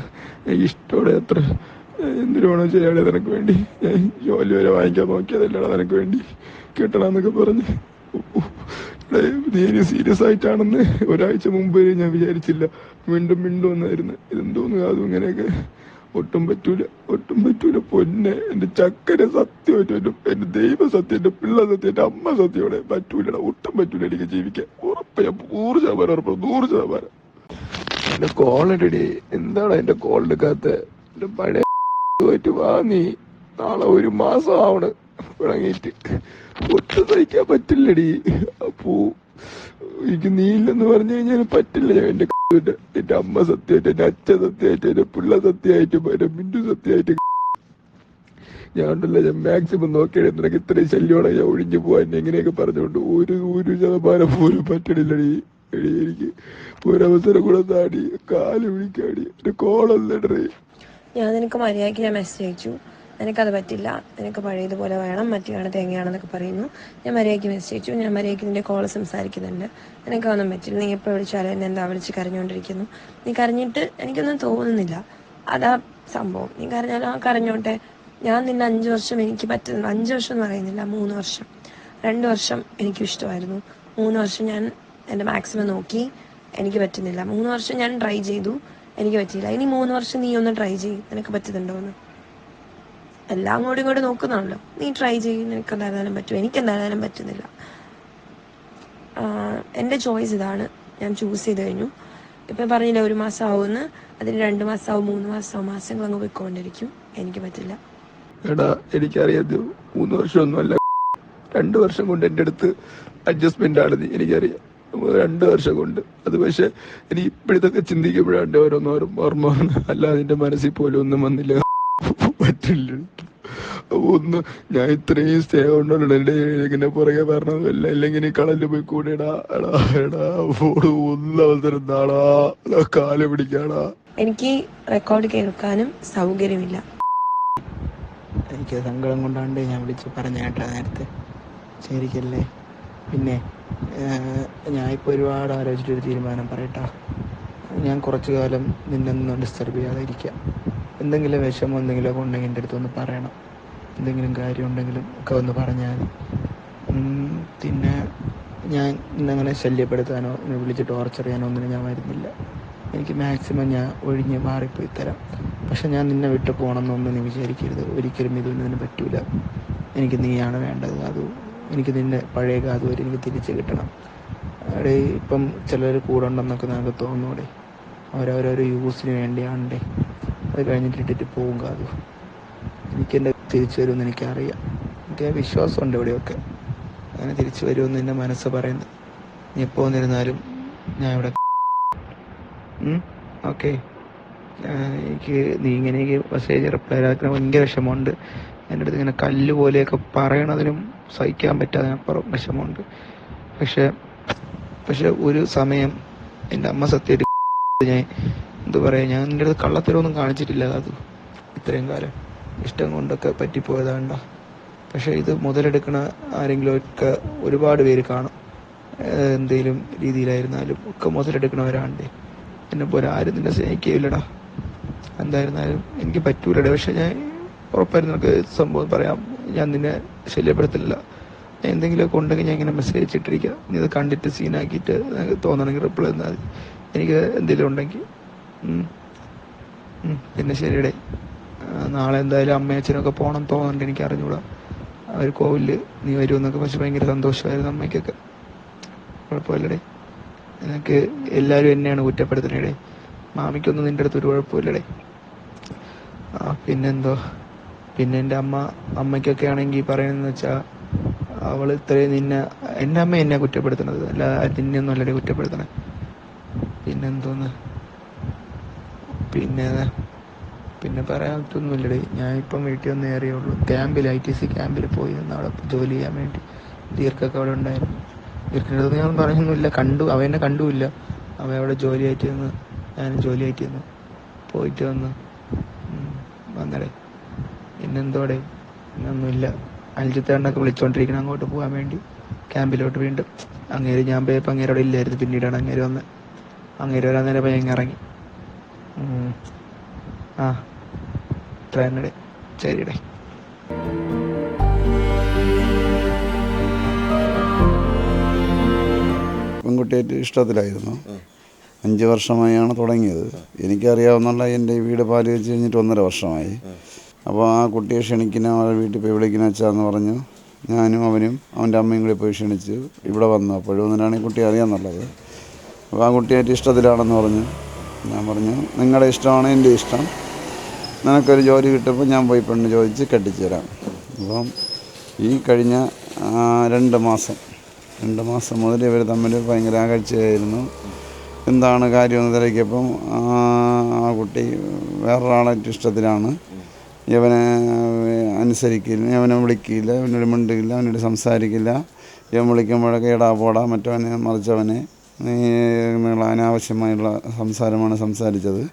B: എനിക്ക് ഇഷ്ടമോടെ അത്ര എന്തിനാണോ ചെയ്യാതെ നിനക്ക് വേണ്ടി. ഞാൻ ജോലി വരെ വാങ്ങിക്കാൻ നോക്കിയതല്ലടാ നിനക്ക് വേണ്ടി. കിട്ടണമെന്നൊക്കെ പറഞ്ഞ്. നീ സീരിയസ് ആയിട്ടാണെന്ന് ഒരാഴ്ച മുമ്പ് ഞാൻ വിചാരിച്ചില്ല. വീണ്ടും വീണ്ടും ഒന്നായിരുന്നു ഇതെന്തോന്ന് അതും ഇങ്ങനെയൊക്കെ. ഒട്ടും പറ്റൂല ഒട്ടും പറ്റൂല പൊന്നെ. എന്റെ ചക്കര സത്യമായിട്ട് എന്റെ ദൈവ സത്യം എന്റെ പിള്ള സത്യം എന്റെ അമ്മ സത്യം പറ്റൂലട. ഒട്ടും പറ്റൂല എനിക്ക് ജീവിക്കാൻ. ഉറപ്പ് ഞാൻ നൂറ് ശതമാനം ഉറപ്പ്. നൂറ് ശതമാനം. എന്റെ കോളടി എന്താണ് എന്റെ കോൾ എടുക്കാത്ത എന്റെ പഴയ വാ നീ. നാളെ ഒരു മാസം ആവണ്. പിണങ്ങിയിട്ട് ഒട്ടും സഹിക്കാൻ പറ്റില്ലടി. അപ്പോ എനിക്ക് നീ ഇല്ലെന്ന് പറഞ്ഞു കഴിഞ്ഞാൽ പറ്റില്ല. എന്റെ ന്റെ എന്റെ അമ്മ സത്യമായിട്ട് എന്റെ അച്ഛൻ സത്യമായിട്ട് എന്റെ പിള്ള സത്യമായിട്ടും എന്റെ മിന്നു സത്യമായിട്ട്. ഞാൻ ഉണ്ടല്ലോ ഞാൻ മാക്സിമം നോക്കിയത് നിനക്ക് ഇത്രയും ശല്യമാണ്? ഞാൻ ഒഴിഞ്ഞു പോവാൻ എങ്ങനെയൊക്കെ പറഞ്ഞുകൊണ്ട് ഒരു ഒരു ശതമാനം പോലും പറ്റണില്ലടി. എടി എനിക്ക് ഒരവസരം കൂടെ താടി കാൽ വിളിക്കാടി എന്റെ കോളല്ലടേ
C: ഞാൻ നിനക്ക് മര്യാദയ്ക്ക് ഞാൻ മെസ്സേജ് അയച്ചു. നിനക്കത് പറ്റില്ല. നിനക്ക് പഴയതുപോലെ വേണം. മറ്റേയാണ് തേങ്ങയാണെന്നൊക്കെ പറയുന്നു. ഞാൻ മര്യാദയ്ക്ക് മെസ്സേജ് ഞാൻ മര്യാദയ്ക്ക് നിന്റെ കോൾ സംസാരിക്കുന്നുണ്ട്. നിനക്കൊന്നും പറ്റില്ല. നീ എപ്പോൾ വിളിച്ചാലും എന്നെ എന്താ വിളിച്ച് കരഞ്ഞുകൊണ്ടിരിക്കുന്നു നീ കരഞ്ഞിട്ട് എനിക്കൊന്നും തോന്നുന്നില്ല. അതാ സംഭവം. നീ കരഞ്ഞാലും ആ കരഞ്ഞോട്ടെ. ഞാൻ നിന്നെ അഞ്ച് വർഷം എനിക്ക് പറ്റുന്നു അഞ്ച് വർഷം എന്ന് പറയുന്നില്ല മൂന്ന് വർഷം. രണ്ട് വർഷം എനിക്ക് ഇഷ്ടമായിരുന്നു. മൂന്ന് വർഷം ഞാൻ എന്റെ മാക്സിമം നോക്കി എനിക്ക് പറ്റുന്നില്ല. മൂന്ന് വർഷം ഞാൻ ട്രൈ ചെയ്തു. എനിക്ക് പറ്റിയില്ല. ഇനി മൂന്ന് വർഷം നീ ഒന്ന് ട്രൈ ചെയ്യും. നിനക്ക് പറ്റുന്നുണ്ടോ എന്ന് എല്ലാം അങ്ങോട്ടും കൂടി നോക്കുന്നാണല്ലോ നീ ട്രൈ ചെയ്യും. നിനക്ക് എന്തായാലും പറ്റും. എനിക്ക് എന്തായാലും പറ്റുന്നില്ല. എന്റെ ചോയ്സ് ഇതാണ്. ഞാൻ ചൂസ് ചെയ്ത് കഴിഞ്ഞു. ഇപ്പം പറഞ്ഞില്ല ഒരു മാസം ആവുമെന്ന് അതിന് രണ്ട് മാസമാവും മൂന്ന് മാസമാവും മാസങ്ങൾ അങ്ങ് പോയിക്കൊണ്ടിരിക്കും. എനിക്ക് പറ്റില്ല.
B: എടാ എനിക്കറിയാം മൂന്ന് വർഷമൊന്നുമല്ല. രണ്ട് വർഷം കൊണ്ട് എന്റെ അടുത്ത് അഡ്ജസ്റ്റ്മെന്റ് ആണ് നീ. എനിക്കറിയാം. രണ്ട് വർഷം കൊണ്ട്. അത് പക്ഷെ എനിക്ക് ഇപ്പോഴത്തൊക്കെ ചിന്തിക്കുമ്പോഴാണ് ഓരോന്നോരും ഓർമ്മ അല്ല അല്ലാതെ എന്റെ മനസ്സിൽ പോലും ഒന്നും വന്നില്ല. പറ്റില്ല ഒന്ന് ഞാൻ ഇത്രയും സ്റ്റേ ഉണ്ടല്ലോ എന്റെ ഇങ്ങനെ പുറകെ പറഞ്ഞതല്ല ഇല്ലെങ്കിൽ ഈ കടലിൽ പോയി കൂടെടാ. എടാ എടാ ഫോണ് ഒന്ന് അവസരം താടാ. കാൽ പിടിക്കാടാ.
C: എനിക്ക് റെക്കോർഡ് കേൾക്കാനും സൗകര്യമില്ല.
I: എനിക്ക് സങ്കടം കൊണ്ടാണ്ട് ഞാൻ വിളിച്ച് പറഞ്ഞ കേട്ടാ നേരത്തെ. ശരിക്കല്ലേ? പിന്നെ ഞാൻ ഇപ്പോൾ ഒരുപാട് ആലോചിച്ചിട്ടൊരു തീരുമാനം പറയട്ടാ. ഞാൻ കുറച്ചു കാലം നിന്നെ ഡിസ്റ്റർബ് ചെയ്യാതെ ഇരിക്കാം. എന്തെങ്കിലും വിഷമം എന്തെങ്കിലും ഒക്കെ ഉണ്ടെങ്കിൽ എന്റെ അടുത്ത് ഒന്ന് പറയണം. എന്തെങ്കിലും കാര്യം ഉണ്ടെങ്കിലും ഒക്കെ ഒന്ന് പറഞ്ഞാൽ പിന്നെ ഞാൻ ഇന്നങ്ങനെ ശല്യപ്പെടുത്താനോ വിളിച്ച് ടോർച്ചർ ചെയ്യാനോ ഒന്നിനും ഞാൻ വരുന്നില്ല. എനിക്ക് മാക്സിമം ഞാൻ ഒഴിഞ്ഞ് മാറിപ്പോയി തരാം. പക്ഷെ ഞാൻ നിന്നെ വിട്ട് പോകണമെന്നൊന്നും നീ വിചാരിക്കരുത്. ഒരിക്കലും ഇതൊന്നും പറ്റൂല. എനിക്ക് നീയാണ് വേണ്ടത്. അത് എനിക്ക് നിന്നെ പഴയ കാതുവരെ എനിക്ക് തിരിച്ചു കിട്ടണം. അവിടെ ഇപ്പം ചിലർ കൂടെ ഉണ്ടെന്നൊക്കെ നമുക്ക് തോന്നൂടെ? അവരവരൊരു യൂസിന് വേണ്ടിയാണ്ടേ അത് കഴിഞ്ഞിട്ട് ഇട്ടിട്ട് പോകും കാതു. എനിക്കെന്റെ തിരിച്ചു വരുമെന്ന് എനിക്കറിയാം. എനിക്ക് ആ വിശ്വാസമുണ്ട് ഇവിടെയൊക്കെ. അങ്ങനെ തിരിച്ചു വരുമെന്ന് എന്റെ മനസ്സ് പറയുന്നത് നീ എപ്പോൾ വന്നിരുന്നാലും ഞാൻ ഇവിടെ ഓക്കെ. എനിക്ക് നീ ഇങ്ങനെ മെസ്സേജ് റിപ്ലൈ ആക്കുന്ന ഭയങ്കര വിഷമമുണ്ട്. എന്റെ അടുത്ത് ഇങ്ങനെ കല്ല് പോലെയൊക്കെ പറയണതിനും സഹിക്കാൻ പറ്റാതെ അപ്പുറം വിഷമമുണ്ട്. പക്ഷെ പക്ഷെ ഒരു സമയം എന്റെ അമ്മ സത്യമായിട്ട് ഞാൻ എന്താ പറയുക ഞാൻ എന്റെ അടുത്ത് കള്ളത്തരമൊന്നും കാണിച്ചിട്ടില്ല. അത് ഇത്രയും കാലം ഇഷ്ടം കൊണ്ടൊക്കെ പറ്റിപ്പോയതാണ്ട പക്ഷെ ഇത് മുതലെടുക്കണ ആരെങ്കിലും ഒക്കെ ഒരുപാട് പേര് കാണും. എന്തേലും രീതിയിലായിരുന്നാലും ഒക്കെ മുതലെടുക്കണവരാണ്ടേ എന്നെ പോലെ ആരും നിന്നെ സ്നേഹിക്കുകയില്ലടാ. എന്തായിരുന്നാലും എനിക്ക് പറ്റൂലടാ. പക്ഷെ ഞാൻ ഉറപ്പായിരുന്നു നിനക്ക് സംഭവം പറയാം. ഞാൻ നിന്നെ ശല്യപ്പെടുത്തില്ല എന്തെങ്കിലുമൊക്കെ ഉണ്ടെങ്കിൽ ഞാൻ ഇങ്ങനെ മെസ്സേജ് ഇട്ടിരിക്കാം. നീ ഇത് കണ്ടിട്ട് സീനാക്കിയിട്ട് തോന്നണമെങ്കിൽ റിപ്ലൈ തന്നാൽ മതി. എനിക്ക് എന്തെങ്കിലും ഉണ്ടെങ്കിൽ. പിന്നെ ശരിയുടെ. നാളെ എന്തായാലും അമ്മയച്ഛനൊക്കെ പോകണം തോന്നുന്നുണ്ട് എനിക്ക് അറിഞ്ഞൂടാ അവർ കോവിൽ നീ വരുമെന്നൊക്കെ പക്ഷെ ഭയങ്കര സന്തോഷമായിരുന്നു അമ്മയ്ക്കൊക്കെ. കുഴപ്പമില്ലടേ. നിനക്ക് എല്ലാവരും എന്നെയാണ് കുറ്റപ്പെടുത്തണേടേ മാമിക്കൊന്നും നിന്റെ അടുത്ത് ഒരു കുഴപ്പമില്ലടേ. പിന്നെന്തോ. പിന്നെ എന്റെ അമ്മ അമ്മയ്ക്കൊക്കെ ആണെങ്കിൽ പറയുന്നതെന്ന് വെച്ചാൽ അവൾ ഇത്രയും നിന്നെ എന്റെ അമ്മ എന്നെ കുറ്റപ്പെടുത്തണത് അല്ല നിന്നെ ഒന്നും അല്ലടേ കുറ്റപ്പെടുത്തണേ. പിന്നെന്തോന്ന്. പിന്നെ പിന്നെ പറയാത്തൊന്നുമില്ലടേ. ഞാൻ ഇപ്പം വീട്ടിൽ വന്ന് ഏറിയുള്ളൂ ക്യാമ്പിൽ ഐ ടി സി ക്യാമ്പിൽ പോയി അവിടെ ജോലി ചെയ്യാൻ വേണ്ടി ദീർഘൊക്കെ അവിടെ ഉണ്ടായിരുന്നു. ദീർഘിന്റെ ഞാൻ പറയുന്നില്ല കണ്ടു അവ എന്നെ കണ്ടുമില്ല. അവ അവിടെ ജോലി ആയിട്ട് ഞാൻ ജോലി ആയിട്ട് പോയിട്ട് വന്ന് വന്നടേ. പിന്നെന്തോടെ? പിന്നൊന്നുമില്ല. അഞ്ചിത്തേണ്ടൊക്കെ വിളിച്ചോണ്ടിരിക്കണം അങ്ങോട്ട് പോകാൻ വേണ്ടി. ക്യാമ്പിലോട്ട് വീണ്ടും. അങ്ങേര് ഞാൻ പോയപ്പോൾ അങ്ങേരവിടെ ഇല്ലായിരുന്നു. പിന്നീടാണ് അങ്ങേര് വന്ന്. അങ്ങേര് വരാൻ നേരം ഞാൻ ഇറങ്ങി. ആ ട്രെയിനടെ ശരിയുടെ.
E: പെൺകുട്ടിയായിട്ട് ഇഷ്ടത്തിലായിരുന്നു. അഞ്ച് വർഷമായാണ് തുടങ്ങിയത്. എനിക്കറിയാവുന്നുള്ള എന്റെ വീട് പാൽ വെച്ച് കഴിഞ്ഞിട്ട് ഒന്നര വർഷമായി. അപ്പോൾ ആ കുട്ടിയെ ക്ഷണിക്കുന്ന അവരുടെ വീട്ടിൽ പോയി വിളിക്കുന്ന വെച്ചാന്ന് പറഞ്ഞു. ഞാനും അവനും അവന്റെ അമ്മയും കൂടി പോയി ക്ഷണിച്ച് ഇവിടെ വന്നു. അപ്പോഴും ഒന്നിനാണ് ഈ കുട്ടി അറിയാമെന്നുള്ളത് അപ്പോൾ ആ കുട്ടിയായിട്ട് ഇഷ്ടത്തിലാണെന്ന് പറഞ്ഞു. ഞാൻ പറഞ്ഞു നിങ്ങളുടെ ഇഷ്ടമാണ് എന്റെ ഇഷ്ടം. നിനക്കൊരു ജോലി കിട്ടുമ്പോൾ ഞാൻ പോയി പെണ്ണ് ചോദിച്ച് കെട്ടിച്ചു തരാം അപ്പം ഈ കഴിഞ്ഞ രണ്ട് മാസം രണ്ട് മാസം മുതൽ ഇവർ തമ്മിൽ ഭയങ്കര ആകാഴ്ചയായിരുന്നു എന്താണ് കാര്യമെന്ന് തിരക്കിയപ്പം ആ കുട്ടി വേറൊരാളെ ഇഷ്ടത്തിലാണ്. ഇവനെ അനുസരിക്കില്ല ഇവനെ വിളിക്കില്ല ഇവനോട് മിണ്ടില്ല അവനോട് സംസാരിക്കില്ല. ഇവൻ വിളിക്കുമ്പോഴൊക്കെ ഇടാ പോടാ മറ്റവനെ മറിച്ചവനെ. അനാവശ്യമായുള്ള സംസാരമാണ് സംസാരിച്ചത്.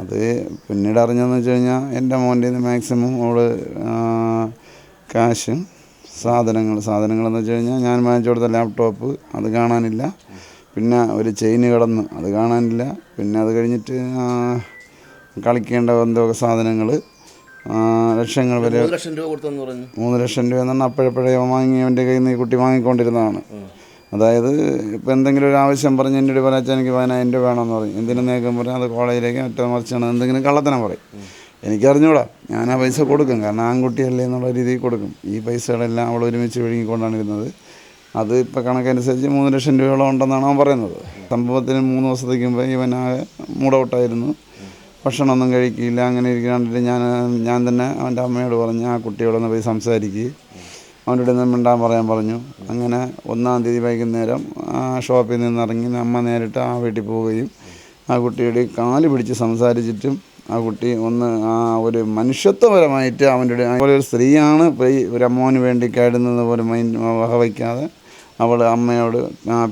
E: അത് പിന്നീട് അറിഞ്ഞതെന്ന് വെച്ച് കഴിഞ്ഞാൽ എന്റെ മോന്റെ മാക്സിമം അവൾ കാശ് സാധനങ്ങൾ സാധനങ്ങളെന്ന് വെച്ച് കഴിഞ്ഞാൽ ഞാൻ വാങ്ങിച്ചു കൊടുത്ത ലാപ്ടോപ്പ് അത് കാണാനില്ല. പിന്നെ ഒരു ചെയിന് കിടന്ന് അത് കാണാനില്ല. പിന്നെ അത് കഴിഞ്ഞിട്ട് കളിക്കേണ്ട എന്തൊക്കെ സാധനങ്ങൾ ലക്ഷങ്ങൾ വരെ
F: മൂന്ന് ലക്ഷം രൂപ
E: എന്ന് പറഞ്ഞാൽ അപ്പോഴപ്പോഴേ വാങ്ങി അവന്റെ കയ്യിൽ നിന്ന് ഈ കുട്ടി വാങ്ങിക്കൊണ്ടിരുന്നതാണ്. അതായത് ഇപ്പം എന്തെങ്കിലും ഒരു ആവശ്യം പറഞ്ഞ് എന്റെ ഒരു പറയാച്ചാൽ എനിക്ക് പതിനായിരം രൂപ വേണമെന്ന് പറയും. എന്തിനും നേക്കം പറയും അത് കോളേജിലേക്ക് മറ്റോ മറിച്ചാണ് എന്തെങ്കിലും കള്ളത്തനം പറയും. എനിക്കറിഞ്ഞൂടാ. ഞാൻ ആ പൈസ കൊടുക്കും. കാരണം ആൺകുട്ടിയല്ലേ എന്നുള്ള രീതിയിൽ കൊടുക്കും. ഈ പൈസകളെല്ലാം അവൾ ഒരുമിച്ച് വിഴുങ്ങിക്കൊണ്ടാണ് ഇരുന്നത്. അത് ഇപ്പോൾ കണക്കനുസരിച്ച് മൂന്ന് ലക്ഷം രൂപയോളം ഉണ്ടെന്നാണ് അവൻ പറയുന്നത്. സംഭവത്തിന് മൂന്ന് ദിവസത്തേക്ക് മുമ്പ് ഇവൻ ആകെ മൂടൗട്ടായിരുന്നു ഭക്ഷണമൊന്നും കഴിക്കില്ല. അങ്ങനെ ഇരിക്കാണ്ടിട്ട് ഞാൻ ഞാൻ തന്നെ അവന്റെ അമ്മയോട് പറഞ്ഞ് ആ കുട്ടിയോടൊന്ന് പോയി സംസാരിക്കുക അവനോട് മിണ്ടാൻ പറയാൻ പറഞ്ഞു. അങ്ങനെ ഒന്നാം തീയതി വൈകുന്നേരം ആ ഷോപ്പിൽ നിന്ന് ഇറങ്ങി അമ്മ നേരിട്ട് ആ വീട്ടിൽ പോവുകയും ആ കുട്ടിയുടെ കാൽ പിടിച്ച് സംസാരിച്ചിട്ടും ആ കുട്ടി ഒന്ന് ആ ഒരു മനുഷ്യത്വപരമായിട്ട് അവന്റെ അതുപോലെ ഒരു സ്ത്രീയാണ് ഒരു അമ്മോന് വേണ്ടി കയറുന്നത് പോലെ മൈൻഡ് വകവയ്ക്കാതെ അവൾ അമ്മയോട്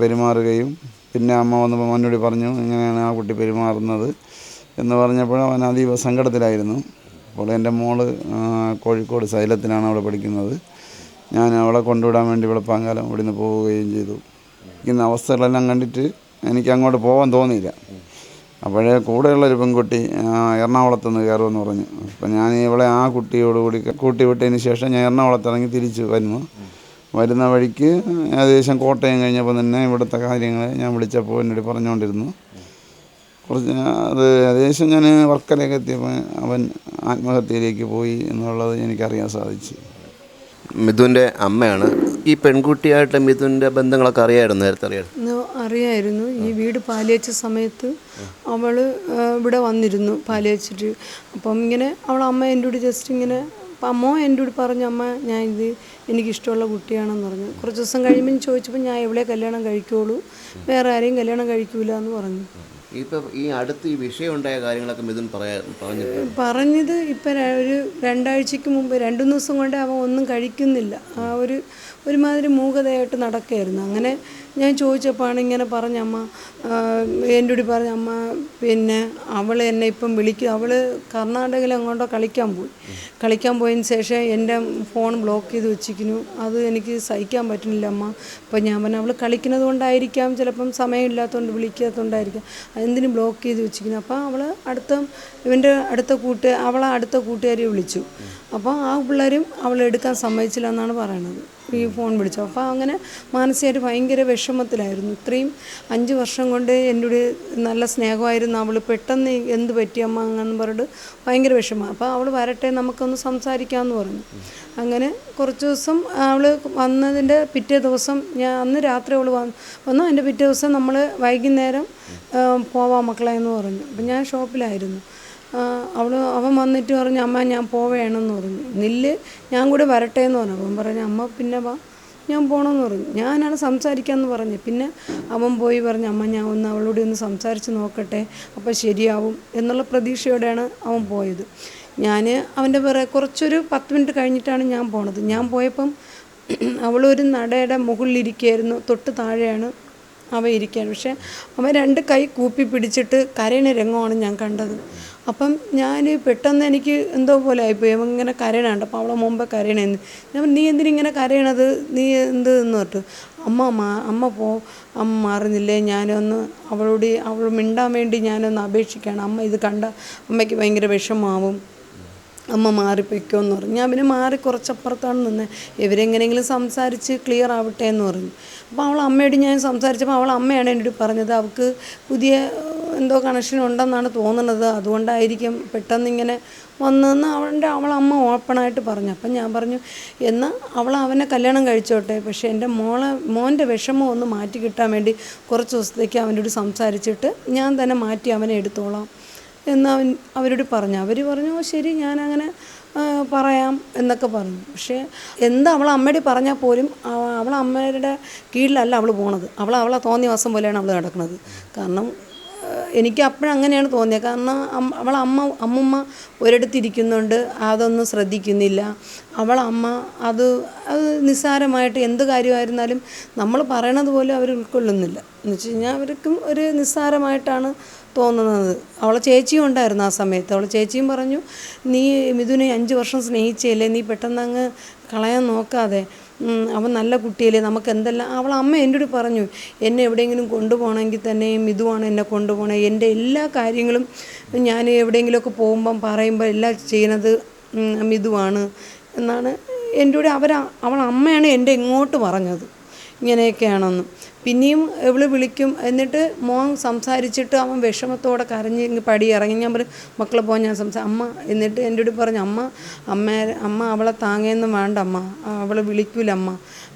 E: പെരുമാറുകയും പിന്നെ അമ്മ വന്നപ്പോൾ അവനോട് പറഞ്ഞു ഇങ്ങനെയാണ് ആ കുട്ടി പെരുമാറുന്നത്? എന്ന് പറഞ്ഞപ്പോൾ അവൻ അതീവ സങ്കടത്തിലായിരുന്നു. അപ്പോൾ എന്റെ മോൾ കോഴിക്കോട് സൈലത്തിലാണ് അവിടെ പഠിക്കുന്നത്. ഞാൻ അവളെ കൊണ്ടുവിടാൻ വേണ്ടി വെളുപ്പാങ്കാലം ഇവിടെ നിന്ന് പോവുകയും ചെയ്തു. ഇരിക്കുന്ന അവസ്ഥകളെല്ലാം കണ്ടിട്ട് എനിക്ക് അങ്ങോട്ട് പോകാൻ തോന്നിയില്ല. അപ്പോഴേ കൂടെയുള്ളൊരു പെൺകുട്ടി എറണാകുളത്ത് നിന്ന് കയറുമെന്ന് പറഞ്ഞു. അപ്പം ഞാൻ ഇവളെ ആ കുട്ടിയോട് കൂടി കൂട്ടി വിട്ടതിന് ശേഷം ഞാൻ എറണാകുളത്ത് ഇറങ്ങി തിരിച്ച് വരുന്നു. വരുന്ന വഴിക്ക് ഏകദേശം കോട്ടയം കഴിഞ്ഞപ്പോൾ തന്നെ ഇവിടുത്തെ കാര്യങ്ങൾ ഞാൻ വിളിച്ചപ്പോൾ എന്നോട് പറഞ്ഞുകൊണ്ടിരുന്നു. കുറച്ച് അത് ഏകദേശം ഞാൻ വർക്കലയൊക്കെ എത്തിയപ്പോൾ അവൻ ആത്മഹത്യയിലേക്ക് പോയി എന്നുള്ളത് എനിക്കറിയാൻ സാധിച്ചു.
F: മിഥുന്റെ അമ്മയാണ്. ഈ പെൺകുട്ടിയായിട്ട് മിഥുന്റെ ബന്ധങ്ങളൊക്കെ അറിയായിരുന്നു നേരത്തെ
D: അറിയായിരുന്നു അറിയായിരുന്നു. ഈ വീട് പാലിയച്ച സമയത്ത് അവൾ ഇവിടെ വന്നിരുന്നു പാലിയച്ചിട്ട്. അപ്പം ഇങ്ങനെ അവൾ അമ്മ എന്റെ കൂടി ജസ്റ്റ് ഇങ്ങനെ അമ്മോ എന്റെ കൂടി പറഞ്ഞു അമ്മ ഞാൻ ഇത് എനിക്കിഷ്ടമുള്ള കുട്ടിയാണെന്ന് പറഞ്ഞു. കുറച്ച് ദിവസം കഴിയുമ്പോൾ ചോദിച്ചപ്പോൾ ഞാൻ എവിടെ കല്യാണം കഴിക്കുള്ളൂ? വേറെ ആരെയും കല്യാണം കഴിക്കൂല എന്ന് പറഞ്ഞു.
F: ഇപ്പം ഈ അടുത്ത് ഈ വിഷയമുണ്ടായ കാര്യങ്ങളൊക്കെ മിഥുൻ പറയാ പറഞ്ഞിട്ടുണ്ട്.
D: പറഞ്ഞത് ഇപ്പം ഒരു രണ്ടാഴ്ചക്ക് മുമ്പ് രണ്ടു ദിവസം കൊണ്ട് അവൻ ഒന്നും കഴിക്കുന്നില്ല. ആ ഒരു ഒരുമാതിരി മൂകതയായിട്ട് നടക്കുകയായിരുന്നു അങ്ങനെ ഞാൻ ചോദിച്ചപ്പോഴാണ് ഇങ്ങനെ പറഞ്ഞമ്മ എന്റെ കൂടി പറഞ്ഞ അമ്മ പിന്നെ അവൾ എന്നെ ഇപ്പം വിളിക്കും. അവൾ കർണാടകയിൽ അങ്ങോട്ടോ കളിക്കാൻ പോയി. കളിക്കാൻ പോയതിന് ശേഷം എന്റെ ഫോൺ ബ്ലോക്ക് ചെയ്ത് വെച്ചിരിക്കുന്നു. അത് എനിക്ക് സഹിക്കാൻ പറ്റുന്നില്ല അമ്മ. അപ്പം ഞാൻ പറഞ്ഞു അവൾ കളിക്കുന്നത് കൊണ്ടായിരിക്കാം. ചിലപ്പം സമയമില്ലാത്തതുകൊണ്ട് വിളിക്കാത്തതുകൊണ്ടായിരിക്കാം. എന്തിനു ബ്ലോക്ക് ചെയ്ത് വെച്ചിരിക്കുന്നു. അപ്പോൾ അവൾ അടുത്ത ഇവന്റെ അടുത്ത കൂട്ട് അവളെ അടുത്ത കൂട്ടുകാരി വിളിച്ചു. അപ്പോൾ ആ പിള്ളേരും അവളെടുക്കാൻ സമ്മതിച്ചില്ല എന്നാണ് പറയണത്. ഈ ഫോൺ വിളിച്ചു. അപ്പോൾ അങ്ങനെ മാനസികമായിട്ട് ഭയങ്കര വിഷമത്തിലായിരുന്നു. ഇത്രയും അഞ്ച് വർഷം കൊണ്ട് എന്റെ ഒരു നല്ല സ്നേഹമായിരുന്നു. അവൾ പെട്ടെന്ന് എന്ത് പറ്റി അമ്മ അങ്ങനെ പറഞ്ഞിട്ട് ഭയങ്കര വിഷമമാണ് അപ്പോൾ അവൾ വരട്ടെ നമുക്കൊന്ന് സംസാരിക്കാമെന്ന് പറഞ്ഞു. അങ്ങനെ കുറച്ച് ദിവസം അവൾ വന്നതിന്റെ പിറ്റേ ദിവസം ഞാൻ അന്ന് രാത്രി അവൾ വന്നു അതിന്റെ പിറ്റേ ദിവസം നമ്മൾ വൈകുന്നേരം പോവാം മക്കളെ എന്ന് പറഞ്ഞു. അപ്പം ഞാൻ ഷോപ്പിലായിരുന്നു. അവൾ അവൻ വന്നിട്ട് പറഞ്ഞു അമ്മ ഞാൻ പോവേണമെന്ന് പറഞ്ഞു. നില്ല് ഞാൻ കൂടെ വരട്ടെ എന്ന് പറഞ്ഞു. അവൻ പറഞ്ഞു അമ്മ പിന്നെ വാ. ഞാൻ പോകണമെന്ന് പറഞ്ഞു. ഞാനാണ് സംസാരിക്കാമെന്ന് പറഞ്ഞു. പിന്നെ അവൻ പോയി പറഞ്ഞു അമ്മ ഞാൻ ഒന്ന് അവളോട് ഒന്ന് സംസാരിച്ച് നോക്കട്ടെ. അപ്പോൾ ശരിയാവും. എന്നുള്ള പ്രതീക്ഷയോടെയാണ് അവൻ പോയത്. ഞാൻ അവന്റെ പിറകെ കുറച്ചൊരു പത്ത് മിനിറ്റ് കഴിഞ്ഞിട്ടാണ് ഞാൻ പോണത്. ഞാൻ പോയപ്പം അവളൊരു നടയുടെ മുകളിലിരിക്കുകയായിരുന്നു തൊട്ട് താഴെയാണ് അവ ഇരിക്കുകയാണ് പക്ഷേ അവൻ രണ്ട് കൈ കൂപ്പി പിടിച്ചിട്ട് കരയണ രംഗമാണ് ഞാൻ കണ്ടത്. അപ്പം ഞാൻ പെട്ടെന്ന് എനിക്ക് എന്തോ പോലെ ആയിപ്പോയി. അവൻ ഇങ്ങനെ കരയണുണ്ട്. അപ്പോൾ അവളെ മുമ്പേ കരയണേന്ന് ഞാൻ നീ എന്തിനിങ്ങനെ കരയണത്? നീ എന്ത് എന്ന് പറഞ്ഞു? അമ്മ മാ അമ്മ പോ അമ്മ മാറുന്നില്ലേ ഞാനൊന്ന് അവളോട് അവൾ മിണ്ടാൻ വേണ്ടി ഞാനൊന്ന് അപേക്ഷിക്കുകയാണ്. അമ്മ ഇത് കണ്ട അമ്മയ്ക്ക് ഭയങ്കര വിഷമാവും. അമ്മ മാറിപ്പോയിക്കോന്ന് പറഞ്ഞു. ഞാൻ പിന്നെ മാറി കുറച്ചപ്പുറത്താണ് നിന്നത് ഇവരെങ്ങനെയെങ്കിലും സംസാരിച്ച് ക്ലിയർ ആവട്ടെ എന്ന് പറഞ്ഞു. അപ്പോൾ അവൾ അമ്മയോട് ഞാൻ സംസാരിച്ചപ്പോൾ അവൾ അമ്മയാണ് എന്നോട് പറഞ്ഞത്. അവൾക്ക് പുതിയ എന്തോ കണക്ഷൻ ഉണ്ടെന്നാണ് തോന്നുന്നത്. അതുകൊണ്ടായിരിക്കും പെട്ടെന്ന് ഇങ്ങനെ വന്നതെന്ന് അവളുടെ അവൾ അമ്മ ഓപ്പണായിട്ട് പറഞ്ഞു. അപ്പം ഞാൻ പറഞ്ഞു എന്നാൽ അവൾ അവനെ കല്യാണം കഴിച്ചോട്ടെ. പക്ഷേ എന്റെ മോളെ മോന്റെ വിഷമം ഒന്ന് മാറ്റി കിട്ടാൻ വേണ്ടി കുറച്ച് ദിവസത്തേക്ക് അവനോട് സംസാരിച്ചിട്ട് ഞാൻ തന്നെ മാറ്റി അവനെ എടുത്തോളാം എന്ന് അവൻ അവരോട് പറഞ്ഞു. അവർ പറഞ്ഞു ശരി. ഞാനങ്ങനെ പറയാം എന്നൊക്കെ പറഞ്ഞു. പക്ഷേ എന്താ അവൾ അമ്മയുടെ പറഞ്ഞാൽ പോലും അവ- അവൾ അമ്മയുടെ കീഴിലല്ല അവൾ പോണത്. അവൾ അവളെ തോന്നിയ വാസം പോലെയാണ് അവൾ നടക്കുന്നത് കാരണം എനിക്ക് അപ്പോഴും അങ്ങനെയാണ് തോന്നിയത്. കാരണം അവൾ അമ്മ അമ്മുമ്മ ഒരിടത്തിരിക്കുന്നുണ്ട്. അതൊന്നും ശ്രദ്ധിക്കുന്നില്ല. അവൾ അമ്മ അത് അത് നിസ്സാരമായിട്ട് എന്ത് കാര്യമായിരുന്നാലും നമ്മൾ പറയണത് പോലും അവർ ഉൾക്കൊള്ളുന്നില്ല. എന്ന് വെച്ച് കഴിഞ്ഞാൽ അവർക്കും ഒരു നിസ്സാരമായിട്ടാണ് തോന്നുന്നത്. അവളെ ചേച്ചിയും ഉണ്ടായിരുന്നു ആ സമയത്ത്. അവളെ ചേച്ചിയും പറഞ്ഞു നീ മിഥുനെ അഞ്ച് വർഷം സ്നേഹിച്ചല്ലേ നീ പെട്ടെന്ന് അങ്ങ് കളയാൻ നോക്കാതെ. അവൻ നല്ല കുട്ടിയല്ലേ നമുക്ക് എന്തെല്ലാം അവൾ അമ്മ എന്റെ കൂടി പറഞ്ഞു എന്നെ എവിടെയെങ്കിലും കൊണ്ടുപോകണമെങ്കിൽ തന്നെ മിഥുവാണ് എന്നെ കൊണ്ടുപോകണത് എന്റെ എല്ലാ കാര്യങ്ങളും ഞാൻ എവിടെയെങ്കിലുമൊക്കെ പോകുമ്പം പറയുമ്പോൾ എല്ലാം ചെയ്യുന്നത് ഉം, മിഥുവാണ്. എന്നാണ് എന്റെ കൂടെ അവർ അവൾ അമ്മയാണ് എന്റെ ഇങ്ങോട്ട് പറഞ്ഞത്. ഇങ്ങനെയൊക്കെയാണെന്ന്. പിന്നെയും ഇവൾ വിളിക്കും. എന്നിട്ട് മോൻ സംസാരിച്ചിട്ട് അവൻ വിഷമത്തോടെ കരഞ്ഞ് പടി ഇറങ്ങി. ഞാൻ പറയും മക്കളെ പോകാൻ ഞാൻ സംസാ അമ്മ എന്നിട്ട് എന്റെ അടുത്ത് പറഞ്ഞു അമ്മ അമ്മ അമ്മ അവളെ താങ്ങയൊന്നും വേണ്ട അമ്മ. അവളെ വിളിക്കൂല അമ്മ.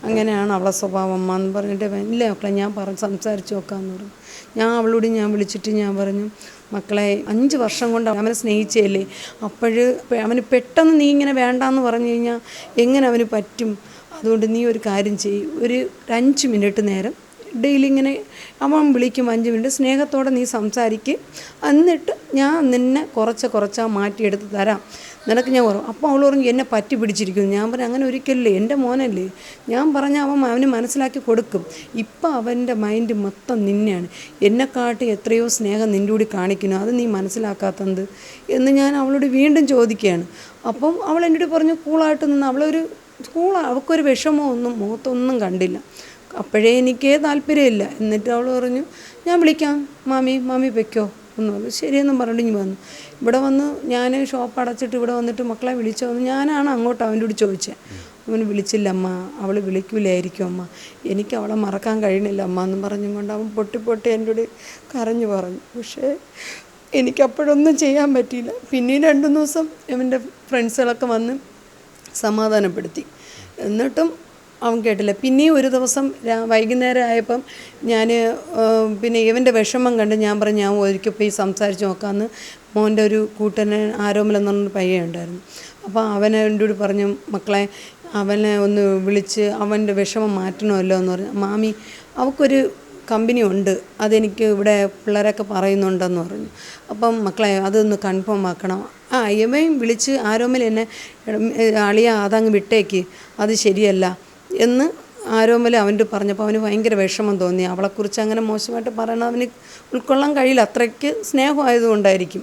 D: അങ്ങനെയാണ് അവളെ സ്വഭാവം അമ്മ. എന്ന് പറഞ്ഞിട്ട് ഇല്ല മക്കളെ ഞാൻ പറഞ്ഞ് സംസാരിച്ച് നോക്കാമെന്ന് പറഞ്ഞു. ഞാൻ അവളോട് ഞാൻ വിളിച്ചിട്ട് ഞാൻ പറഞ്ഞു മക്കളെ അഞ്ച് വർഷം കൊണ്ട് അവനെ സ്നേഹിച്ചല്ലേ അപ്പോഴ് അവന് പെട്ടെന്ന് നീ ഇങ്ങനെ വേണ്ടാന്ന് പറഞ്ഞു കഴിഞ്ഞാൽ എങ്ങനെ അവന് പറ്റും? അതുകൊണ്ട് നീ ഒരു കാര്യം ചെയ്യ്. ഒരു അഞ്ച് മിനിറ്റ് നേരം ഡെയിലി ഇങ്ങനെ അവൻ വിളിക്കും അഞ്ച് മിനിറ്റ് സ്നേഹത്തോടെ നീ സംസാരിക്ക്. എന്നിട്ട് ഞാൻ നിന്നെ കുറച്ച് കുറച്ചാ മാറ്റിയെടുത്ത് തരാം. നിനക്ക് ഞാൻ പറഞ്ഞു അപ്പോൾ അവൾ പറഞ്ഞു എന്നെ പറ്റി പിടിച്ചിരിക്കുന്നു. ഞാൻ പറഞ്ഞു അങ്ങനെ ഒരിക്കലല്ലേ? എന്റെ മോനല്ലേ? ഞാൻ പറഞ്ഞ അവൻ അവന് മനസ്സിലാക്കി കൊടുക്കും. ഇപ്പം അവന്റെ മൈൻഡ് മൊത്തം നിന്നെയാണ്. എന്നെക്കാട്ടി എത്രയോ സ്നേഹം നിന്റെ കൂടി കാണിക്കുന്നു. അത് നീ മനസ്സിലാക്കാത്തത് എന്ന് ഞാൻ അവളോട് വീണ്ടും ചോദിക്കുകയാണ്. അപ്പം അവൾ എന്നോട് പറഞ്ഞു കൂളായിട്ട് നിന്ന് അവളൊരു സ്കൂൾ അവൾക്കൊരു വിഷമമോ ഒന്നും മുഖത്തൊന്നും കണ്ടില്ല. അപ്പോഴേ എനിക്ക് താല്പര്യമില്ല. എന്നിട്ട് അവൾ പറഞ്ഞു ഞാൻ വിളിക്കാം. മാമി മാമി വെക്കോ എന്ന് പറഞ്ഞു. ശരിയെന്നും പറഞ്ഞിട്ട് ഇനി വന്നു. ഇവിടെ വന്ന് ഞാൻ ഷോപ്പ് അടച്ചിട്ട് ഇവിടെ വന്നിട്ട് മക്കളെ വിളിച്ചോ ഞാനാണ് അങ്ങോട്ട് അവന്റെ കൂടി ചോദിച്ചത് അവൻ വിളിച്ചില്ല അമ്മ. അവൾ വിളിക്കില്ലായിരിക്കും അമ്മ. എനിക്ക് അവളെ മറക്കാൻ കഴിയണില്ല അമ്മ. എന്ന് പറഞ്ഞും കൊണ്ട് അവൻ പൊട്ടി പൊട്ടി എന്റെ കരഞ്ഞു പറഞ്ഞു. പക്ഷേ എനിക്കപ്പോഴൊന്നും ചെയ്യാൻ പറ്റിയില്ല. പിന്നീട് രണ്ടു ദിവസം അവന്റെ ഫ്രണ്ട്സുകളൊക്കെ വന്ന് സമാധാനപ്പെടുത്തി. എന്നിട്ടും അവൻ കേട്ടില്ല. പിന്നെയും ഒരു ദിവസം വൈകുന്നേരം ആയപ്പം ഞാൻ പിന്നെ ഇവന്റെ വിഷമം കണ്ട് ഞാൻ പറഞ്ഞു ഞാൻ ഒരിക്കൽ പോയി സംസാരിച്ച് നോക്കാമെന്ന് മോന്റെ ഒരു കൂട്ടനെ ആരോമൽ എന്ന് പറഞ്ഞൊരു പയ്യൻ ഉണ്ടായിരുന്നു. അപ്പോൾ അവനെ കൂടി പറഞ്ഞു മക്കളെ അവനെ ഒന്ന് വിളിച്ച് അവന്റെ വിഷമം മാറ്റണമല്ലോ എന്ന് പറഞ്ഞു. മാമി അവൾക്കൊരു കമ്പനി ഉണ്ട്. അതെനിക്ക് ഇവിടെ പിള്ളേരൊക്കെ പറയുന്നുണ്ടെന്ന് പറഞ്ഞു. അപ്പം മക്കളെ അതൊന്ന് കൺഫേം ആക്കണം. ആ ഇവയും വിളിച്ച് ആരോമിൽ എന്നെ അളിയ അതങ്ങ് വിട്ടേക്ക്. അത് ശരിയല്ല. എന്ന് ആരോമൽ അവന്റെ പറഞ്ഞപ്പോൾ അവന് ഭയങ്കര വിഷമം തോന്നി. അവളെക്കുറിച്ച് അങ്ങനെ മോശമായിട്ട് പറയണത് അവന് ഉൾക്കൊള്ളാൻ കഴിയില്ല. അത്രയ്ക്ക് സ്നേഹമായതുകൊണ്ടായിരിക്കും.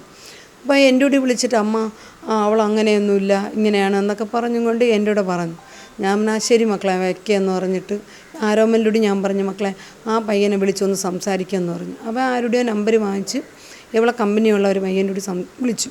D: അപ്പോൾ എന്റെ കൂടി വിളിച്ചിട്ട് അമ്മ അവൾ അങ്ങനെയൊന്നുമില്ല ഇങ്ങനെയാണ് എന്നൊക്കെ പറഞ്ഞും കൊണ്ട് എന്റെ കൂടെ പറഞ്ഞു. ഞാൻ ആ ശരി മക്കളെ വയ്ക്കുകയെന്ന് പറഞ്ഞിട്ട് ആരോമലിലൂടെ ഞാൻ പറഞ്ഞു മക്കളെ ആ പയ്യനെ വിളിച്ചൊന്ന് സംസാരിക്കാമെന്ന് പറഞ്ഞു. അപ്പോൾ ആരുടെയോ നമ്പർ വാങ്ങിച്ച് ഇവളെ കമ്പനിയുള്ള ഒരു പയ്യന്റെ കൂടി സം വിളിച്ചു.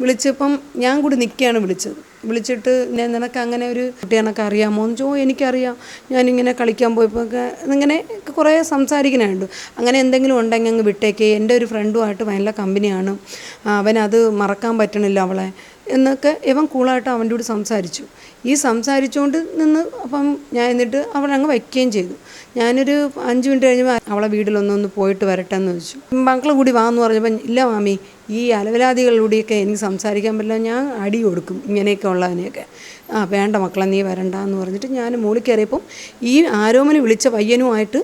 D: വിളിച്ചപ്പം ഞാൻ കൂടി നിൽക്കുകയാണ് വിളിച്ചത്. വിളിച്ചിട്ട് നിനക്ക് അങ്ങനെ ഒരു കുട്ടിയാണൊക്കെ അറിയാമോ എന്ന് ചോ എനിക്കറിയാം. ഞാനിങ്ങനെ കളിക്കാൻ പോയപ്പോൾ ഇങ്ങനെ കുറേ സംസാരിക്കാനുണ്ട് അങ്ങനെ എന്തെങ്കിലും ഉണ്ടെങ്കിൽ അങ്ങ് വിട്ടേക്ക്. എന്റെ ഒരു ഫ്രണ്ടുമായിട്ട് നല്ല കമ്പനിയാണ്. അവനത് മറക്കാൻ പറ്റണില്ല അവളെ. എന്നൊക്കെ ഇവൻ കൂളായിട്ട് അവന്റെ കൂടെ സംസാരിച്ചു. ഈ സംസാരിച്ചുകൊണ്ട് നിന്ന് അപ്പം ഞാൻ എന്നിട്ട് അവളങ്ങ് വയ്ക്കുകയും ചെയ്തു. ഞാനൊരു അഞ്ച് മിനിറ്റ് കഴിഞ്ഞപ്പോൾ അവളെ വീട്ടിലൊന്നൊന്ന് പോയിട്ട് വരട്ടെ എന്ന് വെച്ചു മക്കളെ കൂടി വാന്ന് പറഞ്ഞപ്പോൾ ഇല്ല മാമി ഈ അലവലാദികളിലൂടെയൊക്കെ എനിക്ക് സംസാരിക്കാൻ പറ്റില്ല ഞാൻ അടി കൊടുക്കും ഇങ്ങനെയൊക്കെ ഉള്ളതിനെയൊക്കെ. ആ വേണ്ട മക്കളെ നീ വരണ്ട എന്ന് പറഞ്ഞിട്ട് ഞാൻ മുകളിൽ കയറിയപ്പം ഈ ആരോമന് വിളിച്ച പയ്യനുമായിട്ട്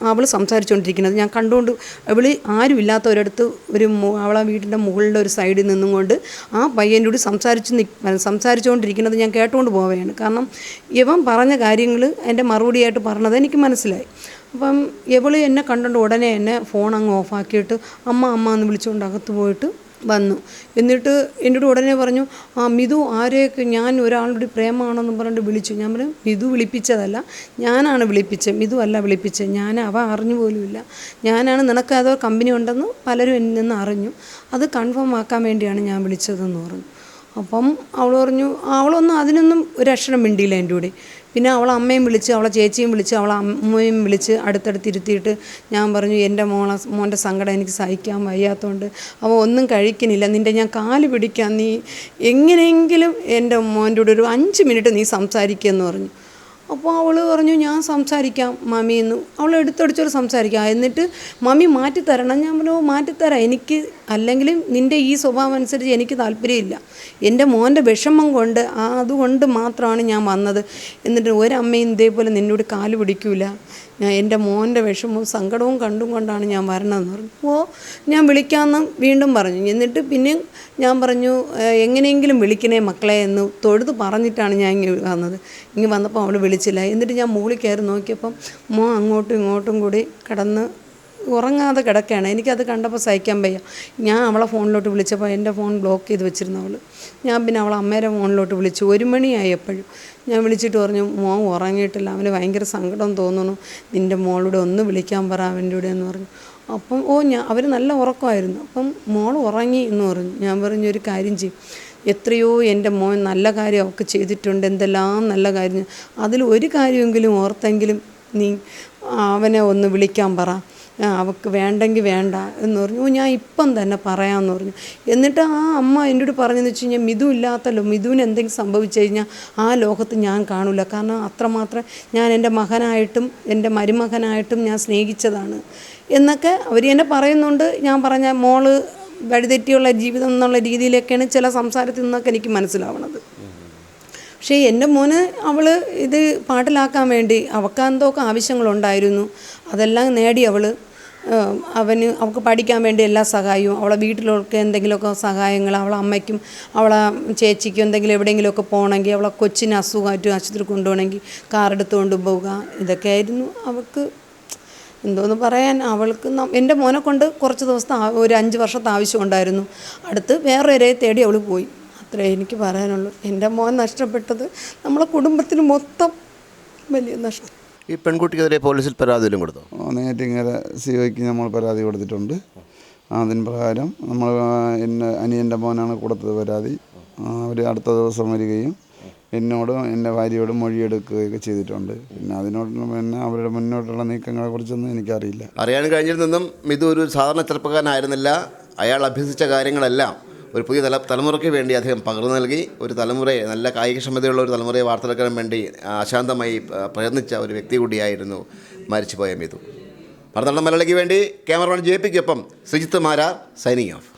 D: അവൾ സംസാരിച്ചുകൊണ്ടിരിക്കുന്നത് ഞാൻ കണ്ടുകൊണ്ട് അവൾ ആരും ഇല്ലാത്ത ഒരിടത്ത് ഒരു അവളെ വീടിന്റെ മുകളിലെ ഒരു സൈഡിൽ നിന്നും കൊണ്ട് ആ പയ്യന്റെ സംസാരിച്ച് സംസാരിച്ചുകൊണ്ടിരിക്കുന്നത് ഞാൻ കേട്ടുകൊണ്ട് പോവുകയാണ് കാരണം ഇവൻ പറഞ്ഞ കാര്യങ്ങൾ എന്റെ മറുപടിയായിട്ട് പറഞ്ഞത് എനിക്ക് മനസ്സിലായി. അപ്പം ഇവൾ എന്നെ കണ്ടുകൊണ്ട് ഉടനെ എന്നെ ഫോൺ അങ്ങ് ഓഫാക്കിയിട്ട് അമ്മ അമ്മ എന്ന് വിളിച്ചുകൊണ്ട് അകത്ത് പോയിട്ട് വന്നു. എന്നിട്ട് എന്നോട് ഉടനെ പറഞ്ഞു ആ മിതു ആരെയൊക്കെ ഞാൻ ഒരാളുടെ പ്രേമമാണെന്ന് പറഞ്ഞിട്ട് വിളിച്ചു. ഞാൻ പറഞ്ഞു മിതു വിളിപ്പിച്ചതല്ല ഞാനാണ് വിളിപ്പിച്ചത്. മിതു അല്ല വിളിപ്പിച്ചത്. ഞാൻ അവ അറിഞ്ഞു പോലുമില്ല. ഞാനാണ് നിനക്ക് അതോ കമ്പനി ഉണ്ടെന്ന് പലരും എന്നിൽ നിന്ന് അറിഞ്ഞു. അത് കൺഫേം ആക്കാൻ വേണ്ടിയാണ് ഞാൻ വിളിച്ചതെന്ന് പറഞ്ഞു. അപ്പം അവൾ പറഞ്ഞു അവളൊന്നും അതിനൊന്നും ഒരക്ഷരം മിണ്ടിയില്ല എന്റെ കൂടെ. പിന്നെ അവളെ അമ്മയും വിളിച്ച് അവളെ ചേച്ചിയും വിളിച്ച് അവളെ അമ്മയും വിളിച്ച് അടുത്തടുത്ത് ഇരുത്തിയിട്ട് ഞാൻ പറഞ്ഞു എന്റെ മോളെ മോന്റെ സങ്കടം എനിക്ക് സഹിക്കാൻ വയ്യാത്തതുകൊണ്ട് അവൻ ഒന്നും കഴിക്കുന്നില്ല. നിന്റെ ഞാൻ കാൽ പിടിക്കാൻ നീ എങ്ങനെയെങ്കിലും എന്റെ മോന്റെ കൂടെ ഒരു അഞ്ച് മിനിറ്റ് നീ സംസാരിക്കുമെന്ന് പറഞ്ഞു. അപ്പോൾ അവൾ പറഞ്ഞു ഞാൻ സംസാരിക്കാം മമ്മി എന്ന് അവൾ എടുത്തടിച്ചോട് സംസാരിക്കാം. എന്നിട്ട് മമ്മി മാറ്റിത്തരണം. ഞാൻ പറഞ്ഞു "ഓ, മാറ്റിത്തരാം. എനിക്ക് അല്ലെങ്കിൽ നിന്റെ ഈ സ്വഭാവം അനുസരിച്ച് എനിക്ക് താല്പര്യമില്ല. എന്റെ മോന്റെ വിഷമം കൊണ്ട് ആ അതുകൊണ്ട് മാത്രമാണ് ഞാൻ വന്നത്. എന്നിട്ട് ഒരമ്മയും ഇതേപോലെ നിന്നോട് കാൽ പിടിക്കൂല. ഞാൻ എന്റെ മോന്റെ വിഷമവും സങ്കടവും കണ്ടും കൊണ്ടാണ് ഞാൻ വരണമെന്ന് പറഞ്ഞു. അപ്പോൾ ഞാൻ വിളിക്കാമെന്ന് വീണ്ടും പറഞ്ഞു. എന്നിട്ട് പിന്നെയും ഞാൻ പറഞ്ഞു എങ്ങനെയെങ്കിലും വിളിക്കണേ മക്കളെ എന്ന് തൊഴുത് പറഞ്ഞിട്ടാണ് ഞാൻ ഇങ്ങനെ വന്നത്. ഇങ്ങനെ വന്നപ്പോൾ അവൾ വിളിച്ചില്ല. എന്നിട്ട് ഞാൻ മുകളിൽ കയറി നോക്കിയപ്പം മോ അങ്ങോട്ടും ഇങ്ങോട്ടും കൂടി കിടന്ന് ഉറങ്ങാതെ കിടക്കുകയാണ്. എനിക്കത് കണ്ടപ്പോൾ സഹിക്കാൻ വയ്യ. ഞാൻ അവളെ ഫോണിലോട്ട് വിളിച്ചപ്പോൾ എന്റെ ഫോൺ ബ്ലോക്ക് ചെയ്ത് വെച്ചിരുന്നു അവൾ ഞാൻ പിന്നെ അവളെ അമ്മേരെ ഫോണിലോട്ട് വിളിച്ചു. ഒരു മണിയായി എപ്പോഴും. ഞാൻ വിളിച്ചിട്ട് പറഞ്ഞു മോൻ ഉറങ്ങിയിട്ടില്ല. അവന് ഭയങ്കര സങ്കടം തോന്നുന്നു. നിന്റെ മോളൂടെ ഒന്ന് വിളിക്കാൻ പറ അവന്റെ കൂടെ എന്ന് പറഞ്ഞു. അപ്പം ഓ ഞാൻ അവർ നല്ല ഉറക്കമായിരുന്നു. അപ്പം മോൾ ഉറങ്ങി എന്ന് പറഞ്ഞു. ഞാൻ പറഞ്ഞു ഒരു കാര്യം ചെയ്യും. എത്രയോ എന്റെ മോൻ നല്ല കാര്യം അവൾക്ക് ചെയ്തിട്ടുണ്ട്. എന്തെല്ലാം നല്ല കാര്യം. അതിൽ ഒരു കാര്യമെങ്കിലും ഓർത്തെങ്കിലും നീ അവനെ ഒന്ന് വിളിക്കാൻ പറ. അവൾക്ക് വേണ്ടെങ്കിൽ വേണ്ട എന്ന് പറഞ്ഞു. "ഓ, ഞാൻ ഇപ്പം തന്നെ പറയാമെന്ന് പറഞ്ഞു. എന്നിട്ട് ആ അമ്മ എന്നോട് പറഞ്ഞതെന്ന് വെച്ച് കഴിഞ്ഞാൽ മിഥു ഇല്ലാത്തല്ലോ. മിഥുവിന് എന്തെങ്കിലും സംഭവിച്ചു കഴിഞ്ഞാൽ ആ ലോകത്ത് ഞാൻ കാണില്ല കാരണം അത്രമാത്രം ഞാൻ എന്റെ മകനായിട്ടും എന്റെ മരുമകനായിട്ടും ഞാൻ സ്നേഹിച്ചതാണ്. എന്നൊക്കെ അവർ എന്നെ പറയുന്നുണ്ട്. ഞാൻ പറഞ്ഞ മോൾ വഴിതെറ്റിയുള്ള ജീവിതം എന്നുള്ള രീതിയിലൊക്കെയാണ് ചില സംസാരത്തിൽ നിന്നൊക്കെ എനിക്ക് മനസ്സിലാവണത്. പക്ഷേ എന്റെ മോന് അവൾ ഇത് പാട്ടിലാക്കാൻ വേണ്ടി അവൾക്ക് ആവശ്യങ്ങളുണ്ടായിരുന്നു. അതെല്ലാം നേടി അവൾ അവന് അവൾക്ക് പഠിക്കാൻ വേണ്ടി എല്ലാ സഹായവും അവളെ വീട്ടിലൊക്കെ എന്തെങ്കിലുമൊക്കെ സഹായങ്ങൾ അവളെ അമ്മയ്ക്കും അവളെ ചേച്ചിക്കും എന്തെങ്കിലും എവിടെയെങ്കിലുമൊക്കെ പോകണമെങ്കിൽ അവളെ കൊച്ചിന് അസുഖമായിട്ട് ആശുപത്രി കൊണ്ടുപോകണമെങ്കിൽ കാർ എടുത്ത് കൊണ്ടുപോവുക ഇതൊക്കെയായിരുന്നു അവൾക്ക് എന്തോന്ന് പറയാൻ അവൾക്ക് എന്റെ മോനെ കൊണ്ട് കുറച്ച് ദിവസത്തെ ഒരു അഞ്ച് വർഷത്തെ ആവശ്യം ഉണ്ടായിരുന്നു. അടുത്ത് വേറൊരു തേടി അവൾ പോയി. അത്രേ എനിക്ക് പറയാനുള്ളൂ. എന്റെ മോൻ നഷ്ടപ്പെട്ടത് നമ്മളെ കുടുംബത്തിന് മൊത്തം വലിയ നഷ്ടം.
F: ഈ പെൺകുട്ടിക്കെതിരെ പോലീസിൽ പരാതി കൊടുത്തു?
E: നേരിട്ട് ഇങ്ങനെ സി ഒക്ക് നമ്മൾ പരാതി കൊടുത്തിട്ടുണ്ട്. അതിന് പ്രകാരം നമ്മൾ എന്നെ അനിയന്റെ മോനാണ് കൊടുത്തത് പരാതി. അവർ അടുത്ത ദിവസം വരികയും എന്നോടും എന്റെ ഭാര്യയോടും മൊഴിയെടുക്കുകയൊക്കെ ചെയ്തിട്ടുണ്ട്. പിന്നെ അതിനോട് പിന്നെ അവരുടെ മുന്നോട്ടുള്ള നീക്കങ്ങളെ കുറിച്ചൊന്നും എനിക്കറിയില്ല.
F: അറിയാൻ കഴിഞ്ഞിരുന്നെന്നും ഇത് ഒരു സാധാരണ ചെറുപ്പക്കാരനായിരുന്നില്ല. അയാൾ അഭ്യസിച്ച കാര്യങ്ങളെല്ലാം ഒരു പുതിയ തല തലമുറയ്ക്ക് വേണ്ടി അദ്ദേഹം പകർന്നു നൽകി. ഒരു തലമുറയെ നല്ല കായികക്ഷമതയുള്ള ഒരു തലമുറയെ വാർത്തെടുക്കാൻ വേണ്ടി അശാന്തമായി പ്രയത്നിച്ച ഒരു വ്യക്തി കൂടിയായിരുന്നു മരിച്ചുപോയ മിഥു മറുനാടൻ മലയാളിക്ക് വേണ്ടി ക്യാമറമാൻ ജെ പിക്കൊപ്പം ശ്രീജിത്ത് സൈനിങ് ഓഫ്.